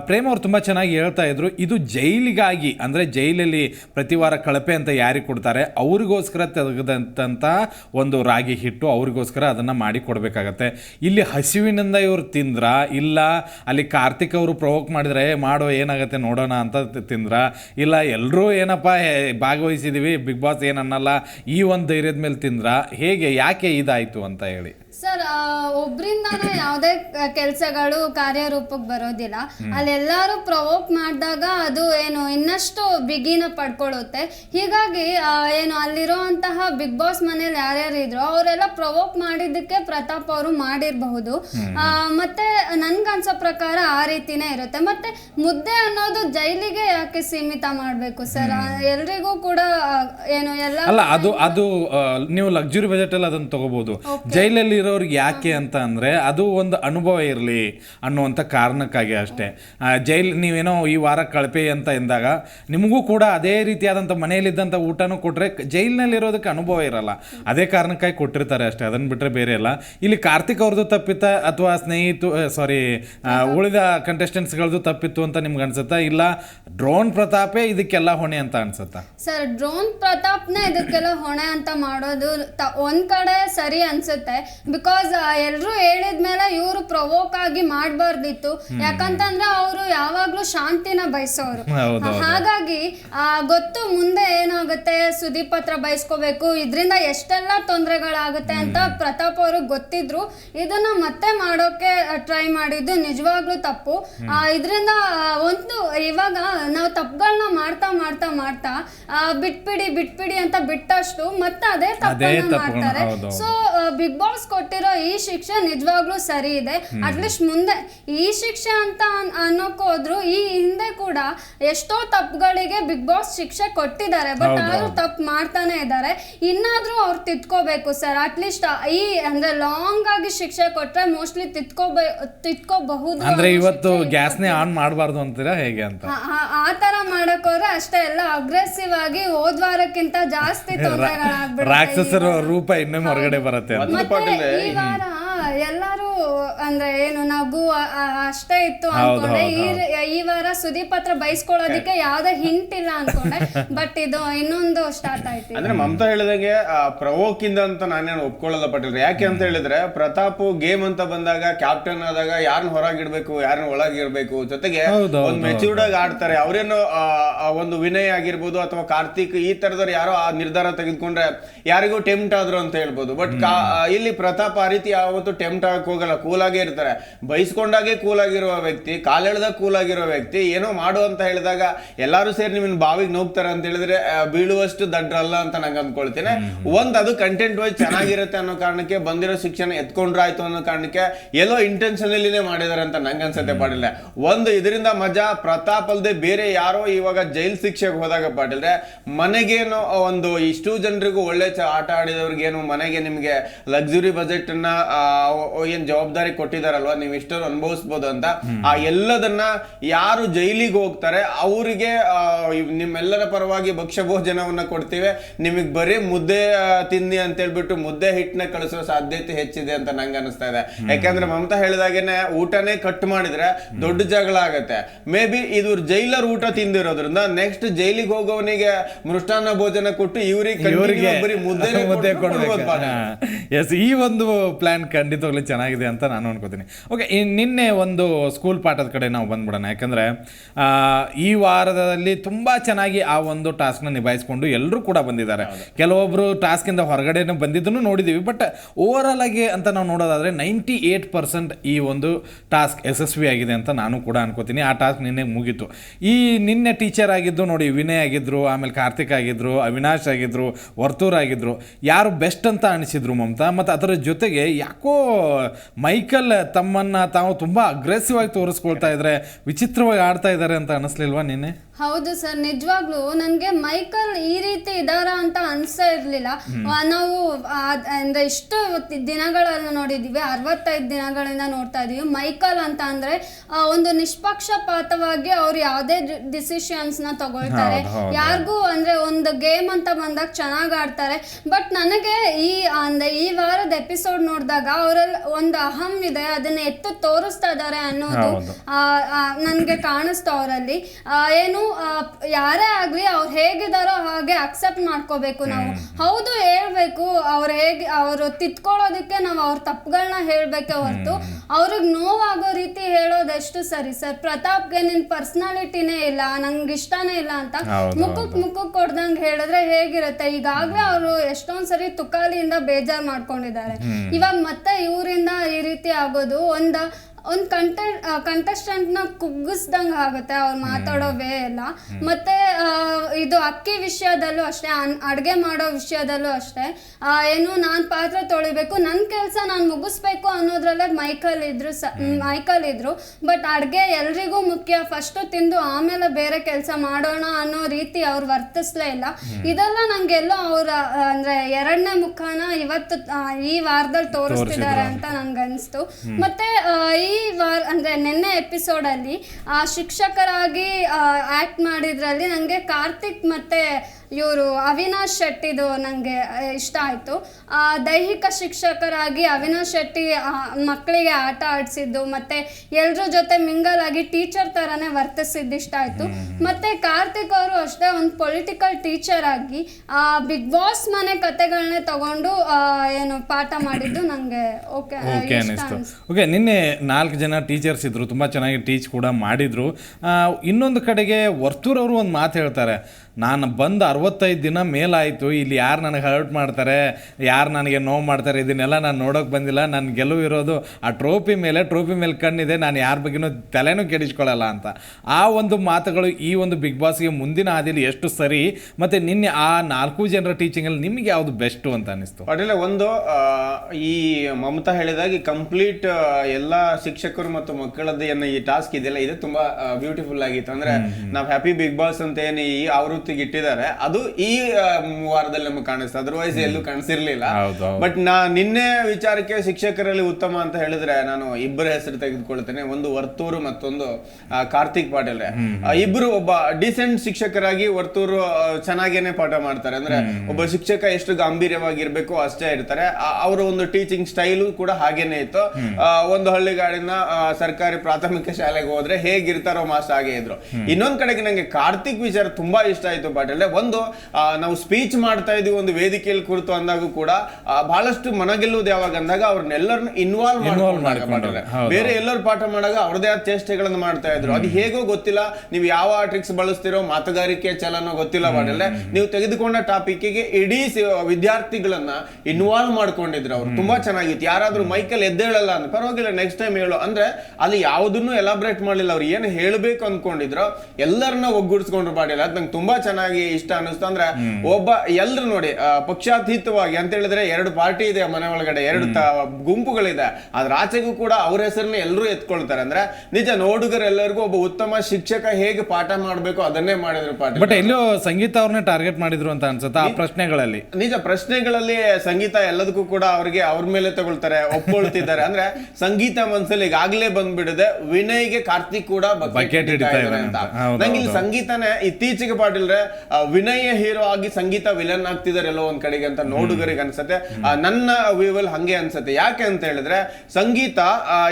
ಪ್ರೇಮ್ ಅವ್ರು ತುಂಬ ಚೆನ್ನಾಗಿ ಹೇಳ್ತಾ ಇದ್ರು, ಇದು ಜೈಲಿಗಾಗಿ, ಅಂದರೆ ಜೈಲಲ್ಲಿ ಪ್ರತಿ ವಾರ ಕಳಪೆ ಅಂತ ಯಾರಿಗೆ ಕೊಡ್ತಾರೆ, ಅವ್ರಿಗೋಸ್ಕರ ತೆಗೆದಂತಹ ಒಂದು ರಾಗಿ ಹಿಟ್ಟು, ಅವ್ರಿಗೋಸ್ಕರ ಅದನ್ನು ಮಾಡಿ ಕೊಡಬೇಕಾಗತ್ತೆ. ಇಲ್ಲಿ ಹಸಿವಿನಿಂದ ಇವರು ತಿಂದ್ರ ಇಲ್ಲ ಅಲ್ಲಿ ಕಾರ್ತಿಕ್ ಅವರು ಪ್ರವೋಕ್ ಮಾಡಿದ್ರೆ "ಏ, ಮಾಡೋ ಏನಾಗುತ್ತೆ ನೋಡೋಣ ಅಂತ ತಿಂದ್ರ ಇಲ್ಲ ಎಲ್ಲರೂ ಏನಪ್ಪ ಭಾಗವಹಿಸಿದ್ದೀವಿ ಬಿಗ್ ಬಾಸ್ ಏನನ್ನಲ್ಲ ಈ ಒಂದು ಧೈರ್ಯದ ಮೇಲೆ ತಿಂದ್ರ ಹೇಗೆ ಯಾಕೆ ಇದಾಯಿತು ಅಂತ ಹೇಳಿ. ಸರ್ ಒಬ್ರಿಂದಾನೇ ಯಾವುದೇ ಕೆಲಸಗಳು ಕಾರ್ಯರೂಪಕ್ಕೆ ಬರೋದಿಲ್ಲ. ಅಲ್ಲೆಲ್ಲರೂ ಪ್ರವೋಕ್ ಮಾಡಿದಾಗ ಅದು ಏನು ಇನ್ನಷ್ಟು ಬಿಗಿನ ಪಡ್ಕೊಳ್ಳುತ್ತೆ. ಹೀಗಾಗಿ ಆ, ಏನು ಅಲ್ಲಿರೋಂತಹ ಬಿಗ್ ಬಾಸ್ ಮನೇಲಿ ಯಾರ್ಯಾರು ಇದ್ರು ಅವರೆಲ್ಲ ಪ್ರವೋಕ್ ಮಾಡಿದ್ದಕ್ಕೆ ಪ್ರತಾಪ್ ಅವರು ಮಾಡಿರಬಹುದು. ಮತ್ತೆ ನನ್ಗನ್ಸೋ ಪ್ರಕಾರ ಆ ರೀತಿನೇ ಇರುತ್ತೆ. ಮತ್ತೆ ಮುದ್ದೆ ಅನ್ನೋದು ಜೈಲಿಗೆ ಯಾಕೆ ಸೀಮಿತ ಮಾಡಬೇಕು ಸರ್? ಎಲ್ರಿಗೂ ಕೂಡ ಆ, ಏನು ಎಲ್ಲ ಅಲ್ಲ ಅದು ಅದು ಆ, ನೀವು ಲಕ್ಸುರಿ ಬಜೆಟಲ್ಲಿ ಅದನ್ನ ತಗೋಬಹುದು ಜೈಲಲ್ಲಿ ಇರೋರಿಗೆ ಯಾಕೆ ಅಂತ ಅಂದರೆ ಅದು ಒಂದು ಅನುಭವ ಇರಲಿ ಅನ್ನುವಂಥ ಕಾರಣಕ್ಕಾಗಿ ಅಷ್ಟೇ. ಜೈಲ್ ನೀವೇನೋ ಈ ವಾರ ಕಳಪೆ ಅಂತ ಎಂದಾಗ ನಿಮಗೂ ಕೂಡ ಅದೇ ರೀತಿಯಾದಂಥ ಮನೆಯಲ್ಲಿದ್ದಂಥ ಊಟನೂ ಕೊಟ್ಟರೆ ಜೈಲಿನಲ್ಲಿ ಇರೋದಕ್ಕೆ ಅನುಭವ ಇರಲ್ಲ. ಅದೇ ಕಾರಣಕ್ಕಾಗಿ ಕೊಟ್ಟಿರ್ತಾರೆ ಅಷ್ಟೇ. ಅದನ್ನು ಬಿಟ್ಟರೆ ಬೇರೆ ಇಲ್ಲ. ಇಲ್ಲಿ ಕಾರ್ತಿಕ್ ಅವ್ರದ್ದು ತಪ್ಪಿತ ಅಥವಾ ಸ್ನೇಹಿತು ಸಾರಿ ಉಳಿದ ಕಂಟೆಸ್ಟೆಂಟ್ಸ್ಗಳದ್ದು ತಪ್ಪಿತ್ತು ಅಂತ ನಿಮ್ಗೆ ಅನ್ಸುತ್ತಾ? ಇಲ್ಲ, ಡ್ರೋನ್ ಪ್ರತಾಪೇ ಇದಕ್ಕೆಲ್ಲ ಹೊಣೆ ಅಂತ ಅನ್ಸುತ್ತಾ? ಸರ್, ಡ್ರೋನ್ ಪ್ರತಾಪ್ನೇ ಇದಕ್ಕೆಲ್ಲ ಹೊಣೆ ಅಂತ ಮಾಡೋದು ಒಂದ್ ಕಡೆ ಸರಿ ಅನ್ಸುತ್ತೆ. ಬಿಕಾಸ್ ಎಲ್ರು ಹೇಳಿದ್ಮೇಲೆ ಇವರು ಪ್ರವೋಕ್ ಆಗಿ ಮಾಡಬಾರ್ದಿತ್ತು. ಯಾಕಂತಂದ್ರೆ ಅವರು ಯಾವಾಗ್ಲೂ ಶಾಂತಿನ ಬಯಸೋರು. ಹಾಗಾಗಿ ಗೊತ್ತು ಮುಂದೆ ಏನಾಗುತ್ತೆ ಸುದೀಪ್ ಹತ್ರ ಬಯಸ್ಕೋಬೇಕು ಇದರಿಂದ ಎಷ್ಟೆಲ್ಲ ತೊಂದರೆಗಳಾಗುತ್ತೆ ಅಂತ ಪ್ರತಾಪ್ ಅವರು ಗೊತ್ತಿದ್ರು. ಇದನ್ನ ಮತ್ತೆ ಮಾಡೋಕೆ ಟ್ರೈ ಮಾಡಿದ್ದು ನಿಜವಾಗ್ಲೂ ತಪ್ಪು. ಇದರಿಂದ ಒಂದು ಇವಾಗ ನಾವು ತಪ್ಪುಗಳನ್ನ ಮಾಡ್ತಾ ಮಾಡ್ತಾ ಮಾಡ್ತಾ ಬಿಟ್ಬಿಡಿ ಬಿಟ್ಬಿಡಿ ಅಂತ ಬಿಟ್ಟಷ್ಟು ಮತ್ತೆ ಅದೇ ತಪ್ಪನ್ನ ಮಾಡ್ತಾರೆ. ಸೊ ಬಿಗ್ ಬಾಸ್ ಕೊಟ್ಟಿರೋ ಈ ಶಿಕ್ಷೆ ನಿಜವಾಗ್ಲೂ ಸರಿ ಇದೆ. ಅಟ್ಲೀಸ್ಟ್ ಮುಂದೆ ಈ ಶಿಕ್ಷೆ ಅಂತ ಅನ್ನೋಕೋದ್ರು ಅನ್ನೋಕ್ ಹೋದ್ರು ಈ ಹಿಂದೆ ಕೂಡ ಎಷ್ಟೋ ತಪ್ಪುಗಳಿಗೆ ಬಿಗ್ ಬಾಸ್ ಶಿಕ್ಷೆ ಕೊಟ್ಟಿದ್ದಾರೆ. ಬಟ್ ಆದ್ರೂ. ತಪ್ಪು ಮಾಡ್ತಾನೆ ಇದ್ದಾರೆ. ಇನ್ನಾದ್ರೂ ಅವ್ರು ತಿತ್ಕೋಬೇಕು ಸರ್. ಅಟ್ಲೀಸ್ಟ್ ಈ ಅಂದ್ರೆ ಲಾಂಗ್ ಆಗಿ ಶಿಕ್ಷೆ ಕೊಟ್ರೆ ಮೋಸ್ಟ್ಲಿ ತಿದ್ಕೋಬೇ ತಿದ್ಕೋಬಹುದು ಅಂದ್ರೆ ಇವತ್ತು ಗ್ಯಾಸ್ ಗ್ಯಾಸ್ನೇ ಆನ್ ಮಾಡಬಾರ್ದು ಅಂತೀರಾ ಹೇಗೆ ಅಂತ? ಆ- ತರ ಮಾಡಕ್ ಹೋದ್ರೆ ಅಷ್ಟೇ ಎಲ್ಲ ಅಗ್ರೆಸಿವ್ ಆಗಿ ಹೋದ್ವಾರಕ್ಕಿಂತ ಜಾಸ್ತಿ ತೊಂದರೆಗಳಾಗ್ಬಿಡುತ್ತೆ ರಾಕ್ಷಸರ ರೂಪ ಇನ್ನೊಮ್ಮೆ ಹೊರಗಡೆ ಬರುತ್ತೆ ಅಂತ ಅಂದ್ರೆ ಏನು ನಗು ಅಷ್ಟೇ ಇತ್ತು ಅನ್ಕೊಂಡೆ. ಈ ಈ ವಾರ ಸುದೀಪ್ ಹತ್ರ ಬೈಸ್ಕೊಳ್ಳೋದಕ್ಕೆ ಯಾವ್ದೇ ಹಿಂಟ್ ಇಲ್ಲ ಅನ್ಕೊಂಡೆ. [LAUGHS] ಬಟ್ ಇದು ಇನ್ನೊಂದು ಸ್ಟಾರ್ಟ್ ಆಯ್ತು ಅಂದ್ರೆ ಮಮತಾ ಹೇಳಿದಂಗೆ ಪ್ರವೋಕ್ ಇಂದ ಅಂತ ನಾನೇನು ಒಪ್ಕೊಳ್ಳಲ್ಲ ಪಟೇಲ್ ಯಾಕೆ ಅಂತ ಹೇಳಿದ್ರೆ ಪ್ರತಾಪ್ ಗೇಮ್ ಅಂತ ಬಂದಾಗ ಕ್ಯಾಪ್ಟನ್ ಆದಾಗ ಯಾರನ್ನ ಹೊರಗಿಡ್ಬೇಕು ಯಾರನ್ನ ಒಳಗಿರ್ಬೇಕು ಜೊತೆಗೆ ಒಂದು ಮೆಚೂರ್ಡ್ ಆಗಿ ಆಡ್ತಾರೆ. ಅವ್ರೇನು ಒಂದು ವಿನಯ್ ಆಗಿರ್ಬೋದು ಅಥವಾ ಕಾರ್ತಿಕ್ ಈ ತರದವ್ರು ಯಾರೋ ಆ ನಿರ್ಧಾರ ತೆಗೆದುಕೊಂಡ್ರೆ ಯಾರಿಗೂ ಟೆಂಪ್ಟ್ ಆದ್ರು ಅಂತ ಹೇಳ್ಬೋದು. ಬಟ್ ಇಲ್ಲಿ ಪ್ರತಾಪ್ ಆ ರೀತಿ ಯಾವತ್ತು ಟೆಂಪ್ಟ್ ಆಗಕ್ ಹೋಗಲ್ಲ. ಕೂಲ್ ಆಗೇ ಇರ್ತಾರೆ. ಬೈಸ್ಕೊಂಡಾಗೆ ಕೂಲ್ ಆಗಿರುವ ವ್ಯಕ್ತಿ ಕಾಲೆಳ್ದಾಗ ಕೂಲ್ ಆಗಿರೋ ವ್ಯಕ್ತಿ ಏನೋ ಮಾಡು ಅಂತ ಹೇಳಿದಾಗ ಎಲ್ಲಾರು ಸೇರಿ ನಿಮ್ಮನ್ನ ಬಾವಿಗೆ ನೋಗ್ತಾರೆ ಅಂತ ಹೇಳಿದ್ರೆ ಬೀಳುವಷ್ಟು ದಡ್ರಲ್ಲ ಅಂತ ನಂಗೆ ಅನ್ಕೊಳ್ತೀನಿ ಒಂದು ಅದು ಕಂಟೆಂಟ್ ವೈಸ್ ಚೆನ್ನಾಗಿರುತ್ತೆ ಅನ್ನೋ ಕಾರಣಕ್ಕೆ ಬಂದಿರೋ ಶಿಕ್ಷಣ ಎತ್ಕೊಂಡ್ರಾಯ್ತು ಅನ್ನೋ ಕಾರಣಕ್ಕೆ ಎಲ್ಲೋ ಇಂಟೆನ್ಷನಲ್ಲಿನೇ ಮಾಡಿದ್ದಾರೆ ಅಂತ ನಂಗೆ ಅನ್ಸತ್ತೆ ಪಾಟಿಲ್ರೆ. ಒಂದು ಇದರಿಂದ ಮಜಾ ಪ್ರತಾಪ್ ಅಲ್ಲದೆ ಬೇರೆ ಯಾರೋ ಇವಾಗ ಜೈಲ್ ಶಿಕ್ಷೆಗೆ ಹೋದಾಗ ಪಾಟಿಲ್ರೆ ಮನೆಗೇನೋ ಒಂದು ಇಷ್ಟು ಜನರಿಗೂ ಒಳ್ಳೆ ಆಟ ಆಡಿದವ್ರಿಗೇನು ಮನೆಗೆ ನಿಮಗೆ ಲಕ್ಸುರಿ ಬಜೆಟ್ ಅನ್ನ ಏನ್ ಜವಾಬ್ದಾರಿ ಕೊಟ್ಟಿದಾರಲ್ವಾ ನೀವು ಇಷ್ಟೊಂದು ಅನುಭವಿಸ್ಬೋದು ಅಂತ. ಆ ಎಲ್ಲದನ್ನ ಯಾರು ಜೈಲಿಗೆ ಹೋಗ್ತಾರೆ ಅವರಿಗೆ ನಿಮ್ಮೆಲ್ಲರ ಪರವಾಗಿ ಭಕ್ಷ್ಯ ಭೋಜನವನ್ನ ಕೊಡ್ತೀವಿ. ನಿಮಗೆ ಬರೀ ಮುದ್ದೆ ತಿಂದಿ ತಿನ್ನಿ ಅಂತ ಹೇಳ್ಬಿಟ್ಟು ಮುದ್ದೆ ಹಿಟ್ಟನ್ನ ಕಳಿಸೋ ಸಾಧ್ಯತೆ ಹೆಚ್ಚಿದೆ ಅಂತ ನಂಗೆ ಅನಿಸ್ತಾ ಇದೆ. ಯಾಕಂದ್ರೆ ಮಮತಾ ಹೇಳಿದಾಗೇನೆ ಊಟನೇ ಕಟ್ ಮಾಡಿದ್ರೆ ದೊಡ್ಡ ಜಗಳ ಆಗತ್ತೆ. ಮೇ ಬಿ ಇದು ಜೈಲರ್ ಊಟ ತಿಂದಿರೋದ್ರಿಂದ ನೆಕ್ಸ್ಟ್ ಜೈಲಿಗೆ ಹೋಗೋವನಿಗೆ ಮೃಷ್ಟಾನ್ನ ಭೋಜನ ಕೊಟ್ಟು ಇವ್ರಿಗೆ ಬರೀ ಮುದ್ದೆ ಎಸ್ ಈ ಒಂದು ಪ್ಲಾನ್ ಖಂಡಿತವಾಗ್ಲೂ ಚೆನ್ನಾಗಿದೆ ಅಂತ ನಾನು ಅನ್ಕೋತೀನಿ. ಓಕೆ ನಿನ್ನೆ ಒಂದು ಸ್ಕೂಲ್ ಪಾಠದ ಕಡೆ ನಾವು ಬಂದ್ಬಿಡೋಣ. ಯಾಕಂದರೆ ಈ ವಾರದಲ್ಲಿ ತುಂಬ ಚೆನ್ನಾಗಿ ಆ ಒಂದು ಟಾಸ್ಕ್ನ ನಿಭಾಯಿಸ್ಕೊಂಡು ಎಲ್ಲರೂ ಕೂಡ ಬಂದಿದ್ದಾರೆ. ಕೆಲವೊಬ್ಬರು ಟಾಸ್ಕಿಂದ ಹೊರಗಡೆ ಬಂದಿದ್ದನ್ನು ನೋಡಿದ್ದೀವಿ ಬಟ್ ಓವರಾಲ್ ಆಗಿ ಅಂತ ನಾವು ನೋಡೋದಾದರೆ ನೈಂಟಿ ಏಯ್ಟ್ ಪರ್ಸೆಂಟ್ ಈ ಒಂದು ಟಾಸ್ಕ್ ಯಶಸ್ವಿಯಾಗಿದೆ ಅಂತ ನಾನು ಕೂಡ ಅನ್ಕೋತೀನಿ. ಆ ಟಾಸ್ಕ್ ನಿನ್ನೆ ಮುಗೀತು. ಈ ನಿನ್ನೆ ಟೀಚರ್ ಆಗಿದ್ದು ನೋಡಿ ವಿನಯ್ ಆಗಿದ್ರು ಆಮೇಲೆ ಕಾರ್ತಿಕ್ ಆಗಿದ್ರು ಅವಿನಾಶ್ ಆಗಿದ್ರು ವರ್ತೂರ್ ಆಗಿದ್ರು. ಯಾರು ಬೆಸ್ಟ್ ಅಂತ ಅನಿಸಿದ್ರು ಮಮತಾ. ಮತ್ತು ಅದರ ಜೊತೆಗೆ ಯಾಕೋ ಮೈಕಲ್ ತಮ್ಮನ್ನ ತಾವು ತುಂಬಾ ಅಗ್ರೆಸಿವ್ ಆಗಿ ತೋರಿಸ್ಕೊಳ್ತಾ ಇದ್ರೆ ವಿಚಿತ್ರವಾಗಿ ಆಡ್ತಾ ಇದ್ದಾರೆ ಅಂತ ಅನಿಸ್ಲಿಲ್ವಾ ನಿನ್ನೆ? ಹೌದು ಸರ್ ನಿಜವಾಗ್ಲೂ ನನಗೆ ಮೈಕಲ್ ಈ ರೀತಿ ಇದಾರ ಅಂತ ಅನ್ಸ್ತಾ ಇರ್ಲಿಲ್ಲ. ನಾವು ಅಂದ್ರೆ ಇಷ್ಟು ದಿನಗಳನ್ನು ನೋಡಿದೀವಿ ಅರವತ್ತೈದು ದಿನಗಳಿಂದ ನೋಡ್ತಾ ಇದೀವಿ. ಮೈಕಲ್ ಅಂತ ಅಂದ್ರೆ ಒಂದು ನಿಷ್ಪಕ್ಷಪಾತವಾಗಿ ಅವ್ರು ಯಾವುದೇ ಡಿಸಿಷನ್ಸ್ನ ತಗೊಳ್ತಾರೆ. ಯಾರಿಗೂ ಅಂದ್ರೆ ಒಂದು ಗೇಮ್ ಅಂತ ಬಂದಾಗ ಚೆನ್ನಾಗಿ ಆಡ್ತಾರೆ. ಬಟ್ ನನಗೆ ಈ ಅಂದ್ರೆ ಈ ವಾರದ ಎಪಿಸೋಡ್ ನೋಡಿದಾಗ ಅವರಲ್ಲಿ ಒಂದು ಅಹಂ ಇದೆ ಅದನ್ನ ಎತ್ತು ತೋರಿಸ್ತಾ ಇದ್ದಾರೆ ಅನ್ನೋದು ನನ್ಗೆ ಕಾಣಿಸ್ತು ಅವರಲ್ಲಿ. ಏನು ಯಾರೇ ಆಗ್ಲಿ ಅವ್ರು ಹೇಗಿದಾರೋ ಹಾಗೆ ಅಕ್ಸೆಪ್ಟ್ ಮಾಡ್ಕೋಬೇಕು ನಾವು. ಹೌದು ಹೇಳ್ಬೇಕು. ಅವ್ರು ಹೇಗೆ ಅವರು ತಿತ್ಕೊಳ್ಳೋದಕ್ಕೆ ನಾವು ಅವ್ರ ತಪ್ಪುಗಳನ್ನ ಹೇಳ್ಬೇಕೆ ಹೊರತು ಅವ್ರಿಗೆ ನೋವಾಗೋ ರೀತಿ ಹೇಳೋದೆಷ್ಟು ಸರಿ ಸರ್? ಪ್ರತಾಪ್ಗೆ ನಿನ್ ಪರ್ಸನಾಲಿಟಿನೇ ಇಲ್ಲ ನಂಗೆ ಇಷ್ಟನೇ ಇಲ್ಲ ಅಂತ ಮುಖಕ್ಕೆ ಮುಖಕ್ಕೆ ಕೊಡ್ದಂಗೆ ಕೊಡ್ದಂಗ್ ಹೇಳಿದ್ರೆ ಹೇಗಿರುತ್ತೆ? ಈಗಾಗ್ಲೇ ಅವರು ಎಷ್ಟೊಂದ್ಸರಿ ತುಕಾಲಿಯಿಂದ ಬೇಜಾರ್ ಮಾಡ್ಕೊಂಡಿದ್ದಾರೆ. ಇವಾಗ ಮತ್ತೆ ಇವರಿಂದ ಈ ರೀತಿ ಆಗೋದು. ಒಂದ್ ಒಂದ್ ಕಂಟ ಕಂಟೆಸ್ಟೆಂಟ್ನ ಕುಗ್ಗಿಸ್ದಂಗ ಆಗುತ್ತೆ ಅವ್ರು ಮಾತಾಡೋ ವೇ ಎಲ್ಲ. ಮತ್ತೆ ಇದು ಅಕ್ಕಿ ವಿಷಯದಲ್ಲೂ ಅಷ್ಟೇ ಅನ್- ಅಡ್ಗೆ ಮಾಡೋ ವಿಷಯದಲ್ಲೂ ಅಷ್ಟೇ. ಏನು ನಾನ್ ಪಾತ್ರ ತೊಳಿಬೇಕು ನನ್ ಕೆಲ್ಸ ನಾನ್ ಮುಗಿಸ್ಬೇಕು ಅನ್ನೋದ್ರಲ್ಲೇ ಮೈಕಲ್ ಇದ್ರು ಸ ಮೈಕಲ್ ಇದ್ರು. ಬಟ್ ಅಡ್ಗೆ ಎಲ್ರಿಗೂ ಮುಖ್ಯ ಫಸ್ಟ್ ತಿಂದು ಆಮೇಲೆ ಬೇರೆ ಕೆಲಸ ಮಾಡೋಣ ಅನ್ನೋ ರೀತಿ ಅವ್ರು ವರ್ತಿಸ್ಲೇ ಇಲ್ಲ. ಇದೆಲ್ಲ ನಂಗೆಲ್ಲೋ ಅವ್ರ ಅಂದ್ರೆ ಎರಡನೇ ಮುಖಾನ ಇವತ್ತು ಈ ವಾರದಲ್ಲಿ ತೋರಿಸ್ತಿದ್ದಾರೆ ಅಂತ. ನಂಗೆ ಅನಿಸ್ತು ಮತ್ತೆ ಈ ವಾರ ಅಂದರೆ ನಿನ್ನೆ ಎಪಿಸೋಡಲ್ಲಿ ಶಿಕ್ಷಕರಾಗಿ ಆ್ಯಕ್ಟ್ ಮಾಡಿದ್ರಲ್ಲಿ ನನಗೆ ಕಾರ್ತಿಕ್ ಮತ್ತೆ ಇವರು ಅವಿನಾಶ್ ಶೆಟ್ಟಿದು ನನಗೆ ಇಷ್ಟ ಆಯಿತು. ದೈಹಿಕ ಶಿಕ್ಷಕರಾಗಿ ಅವಿನಾಶ್ ಶೆಟ್ಟಿ ಮಕ್ಕಳಿಗೆ ಆಟ ಆಡಿಸಿದ್ದು ಮತ್ತೆ ಎಲ್ಲರ ಜೊತೆ ಮಿಂಗಲ್ ಆಗಿ ಟೀಚರ್ ಥರನೇ ವರ್ತಿಸಿದ್ದು ಇಷ್ಟ ಆಯಿತು. ಮತ್ತೆ ಕಾರ್ತಿಕ್ ಅವರು ಅಷ್ಟೇ ಒಂದು ಪೊಲಿಟಿಕಲ್ ಟೀಚರ್ ಆಗಿ ಬಿಗ್ ಬಾಸ್ ಮನೆ ಕತೆಗಳನ್ನೇ ತಗೊಂಡು ಆ, ಏನು ಪಾಠ ಮಾಡಿದ್ದು ನನಗೆ ಓಕೆ ಓಕೆ ಅನ್ನಿಸ್ತು ಓಕೆ ನಿನ್ನೆ ನಾಲ್ಕು ಜನ ಟೀಚರ್ಸ್ ಇದ್ರು ತುಂಬ ಚೆನ್ನಾಗಿ ಟೀಚ್ ಕೂಡ ಮಾಡಿದ್ರು. ಇನ್ನೊಂದು ಕಡೆಗೆ ವರ್ತೂರವರು ಒಂದು ಮಾತು ಹೇಳ್ತಾರೆ. ನಾನು ಬಂದು ಅರವತ್ತೈದು ದಿನ ಮೇಲಾಯಿತು ಇಲ್ಲಿ ಯಾರು ನನಗೆ ಹರ್ಟ್ ಮಾಡ್ತಾರೆ ಯಾರು ನನಗೆ ನೋವು ಮಾಡ್ತಾರೆ ಇದನ್ನೆಲ್ಲ ನಾನು ನೋಡೋಕೆ ಬಂದಿಲ್ಲ. ನನ್ನ ಗೆಲುವು ಇರೋದು ಆ ಟ್ರೋಫಿ ಮೇಲೆ ಟ್ರೋಫಿ ಮೇಲೆ ಕಣ್ಣಿದೆ ನಾನು ಯಾರ ಬಗ್ಗೆನೂ ತಲೆನೂ ಕೆಡಿಸ್ಕೊಳ್ಳಲ್ಲ ಅಂತ. ಆ ಒಂದು ಮಾತುಗಳು ಈ ಒಂದು ಬಿಗ್ ಬಾಸ್ಗೆ ಮುಂದಿನ ಹಾದಿಲಿ ಎಷ್ಟು ಸರಿ ಮತ್ತು ನಿನ್ನೆ ಆ ನಾಲ್ಕು ಜನರ ಟೀಚಿಂಗಲ್ಲಿ ನಿಮಗೆ ಯಾವುದು ಬೆಸ್ಟು ಅಂತ ಅನ್ನಿಸ್ತು? ಪಾಟೀಲ ಒಂದು ಈ ಮಮತಾ ಹೇಳಿದಾಗೆ ಕಂಪ್ಲೀಟ್ ಎಲ್ಲ ಶಿಕ್ಷಕರು ಮತ್ತು ಮಕ್ಕಳದ್ದು ಏನು ಈ ಟಾಸ್ಕ್ ಇದೆಯಲ್ಲ ಇದು ತುಂಬಾ ಬ್ಯೂಟಿಫುಲ್ ಆಗಿತ್ತು. ಅಂದ್ರೆ ನಾವು ಹ್ಯಾಪಿ ಬಿಗ್ ಬಾಸ್ ಅಂತ ಏನು ಈ ಆವೃತ್ತಿಗೆ ಇಟ್ಟಿದ್ದಾರೆ ಅದು ಈ ವಾರದಲ್ಲಿ ನಮಗೆ ಕಾಣಿಸ್ತು ಅದರ್ವೈಸ್ ಎಲ್ಲೂ ಕಾಣಿಸಿರ್ಲಿಲ್ಲ. ಬಟ್ ನಾ ನಿನ್ನೆ ವಿಚಾರಕ್ಕೆ ಶಿಕ್ಷಕರಲ್ಲಿ ಉತ್ತಮ ಅಂತ ಹೇಳಿದ್ರೆ ನಾನು ಇಬ್ಬರ ಹೆಸರು ತೆಗೆದುಕೊಳ್ತೇನೆ. ಒಂದು ವರ್ತೂರು ಮತ್ತೊಂದು ಕಾರ್ತಿಕ್ ಪಾಟೀಲ್. ಇಬ್ರು ಒಬ್ಬ ಡಿಸೆಂಟ್ ಶಿಕ್ಷಕರಾಗಿ ವರ್ತೂರು ಚೆನ್ನಾಗೇನೆ ಪಾಠ ಮಾಡ್ತಾರೆ. ಅಂದ್ರೆ ಒಬ್ಬ ಶಿಕ್ಷಕ ಎಷ್ಟು ಗಾಂಭೀರ್ಯವಾಗಿರ್ಬೇಕು ಅಷ್ಟೇ ಇರ್ತಾರೆ. ಅವರ ಒಂದು ಟೀಚಿಂಗ್ ಸ್ಟೈಲು ಕೂಡ ಹಾಗೇನೆ ಇತ್ತು. ಒಂದು ಹಳ್ಳಿಗಾಡಿನ ಸರ್ಕಾರಿ ಪ್ರಾಥಮಿಕ ಶಾಲೆಗೆ ಹೋದ್ರೆ ಹೇಗಿರ್ತಾರೋ ಮಾಸ್ಟರ್ ಹಾಗೆ ಇದ್ರು. ಇನ್ನೊಂದ್ ಕಡೆಗೆ ನಂಗೆ ಕಾರ್ತಿಕ್ ವಿಚಾರ ತುಂಬಾ ಇಷ್ಟ ಆಯ್ತು ಪಾಟೀಲ್ರೆ ಒಂದು ನಾವು ಸ್ಪೀಚ್ ಮಾಡ್ತಾ ಇದೀವಿ ಒಂದು ವೇದಿಕೆಯಲ್ಲಿ ಕುರಿತು ಅಂದಾಗ ಕೂಡ ಬಹಳಷ್ಟು ಮನಗೆಲ್ಲುವುದು ಯಾವಾಗ ಅಂದಾಗ ಅವ್ರನ್ನೆಲ್ಲರನ್ನ ಇನ್ವಾಲ್ವ್ ಮಾಡ್ಕೊಂಡ್ರೆ. ಬೇರೆ ಎಲ್ಲರೂ ಪಾಠ ಮಾಡಾಗ ಅವ್ರದೇ ಆದ ಚೇಷ್ಟೆಗಳನ್ನು ಮಾಡ್ತಾ ಇದ್ರು. ಅದು ಹೇಗೋ ಗೊತ್ತಿಲ್ಲ. ನೀವು ಯಾವ ಟ್ರಿಕ್ಸ್ ಬಳಸ್ತಿರೋ ಮಾತುಗಾರಿಕೆ ಚಲನೋ ಗೊತ್ತಿಲ್ಲ ಪಾಟೀಲ್ ನೀವು ತೆಗೆದುಕೊಂಡ ಟಾಪಿಕ್ಗೆ ಇಡೀ ವಿದ್ಯಾರ್ಥಿಗಳನ್ನ ಇನ್ವಾಲ್ವ್ ಮಾಡ್ಕೊಂಡಿದ್ರು ಅವ್ರು. ತುಂಬಾ ಚೆನ್ನಾಗಿತ್ತು. ಯಾರಾದ್ರೂ ಮೈಕಲ್ ಎದ್ದೇಳಲ್ಲ ಅಂತ ಪರವಾಗಿಲ್ಲ ನೆಕ್ಸ್ಟ್ ಟೈಮ್ ಹೇಳು. ಅಂದ್ರೆ ಅಲ್ಲಿ ಯಾವುದನ್ನು ಎಲಾಬ್ರೇಟ್ ಮಾಡಲಿಲ್ಲ. ಅವ್ರು ಏನು ಹೇಳಬೇಕು ಅನ್ಕೊಂಡಿದ್ರು ಎಲ್ಲರನ್ನ ಒಗ್ಗೂಡಿಸ್ಕೊಂಡ್ರು ಪಾಟೀಲ್ ಅದು ನಂಗೆ ತುಂಬಾ ಚೆನ್ನಾಗಿ ಇಷ್ಟ ಅನಿಸ್ತು ಅಂದ್ರೆ ಒಬ್ಬ ಎಲ್ರು ನೋಡಿ ಪಕ್ಷಾತೀತವಾಗಿ ಅಂತ ಹೇಳಿದ್ರೆ ಎರಡು ಪಾರ್ಟಿ ಇದೆ ಮನೆ ಒಳಗಡೆ ಎರಡು ಗುಂಪುಗಳಿದೆ. ಅದ್ರ ಆಚೆಗೂ ಕೂಡ ಅವ್ರ ಹೆಸರನ್ನ ಎಲ್ಲರೂ ಎತ್ಕೊಳ್ತಾರೆ. ಅಂದ್ರೆ ನಿಜ ನೋಡುಗರೆಲ್ಲರಿಗೂ ಒಬ್ಬ ಉತ್ತಮ ಶಿಕ್ಷಕ ಹೇಗೆ ಪಾಠ ಮಾಡ್ಬೇಕು ಅದನ್ನೇ ಮಾಡಿದ್ರು ಪಾಠ. ಬಟ್ ಎಲ್ಲೋ ಸಂಗೀತ ಅವ್ರನ್ನ ಟಾರ್ಗೆಟ್ ಮಾಡಿದ್ರು ಅಂತ ಅನ್ಸುತ್ತೆ ಆ ಪ್ರಶ್ನೆಗಳಲ್ಲಿ? ನಿಜ ಪ್ರಶ್ನೆಗಳಲ್ಲಿ ಸಂಗೀತ ಎಲ್ಲದಕ್ಕೂ ಕೂಡ ಅವ್ರಿಗೆ ಅವ್ರ ಮೇಲೆ ತಗೊಳ್ತಾರೆ ಒಪ್ಕೊಳ್ತಿದ್ದಾರೆ. ಅಂದ್ರೆ ಸಂಗೀತ ಮನ್ಸಲ್ಲಿ ಈಗಾಗಲೇ ಬಂದ್ಬಿಡಿದೆ ವಿನಯ್ಗೆ ಕಾರ್ತಿಕ್ ಕೂಡ ಬಕೆಟ್ ಹಿಡಿತಾ. ನಂಗೆ ಇಲ್ಲಿ. ಸಂಗೀತನೇ ಇತ್ತೀಚೆಗೆ ಪಾಟಿಲ್ರೆ ಆ, ವಿನಯ ಹೀರೋ ಆಗಿ ಸಂಗೀತ ವಿಲನ್ ಆಗ್ತಿದ್ದಾರೆ ಎಲ್ಲೋ ಒಂದ್ ಕಡೆಗೆ ಅಂತ ನೋಡುಗರಿಗೆ ಅನ್ಸುತ್ತೆ. ನನ್ನ ವ್ಯೂವಲ್ ಹಂಗೆ ಅನ್ಸತ್ತೆ. ಯಾಕೆ ಅಂತ ಹೇಳಿದ್ರೆ ಸಂಗೀತ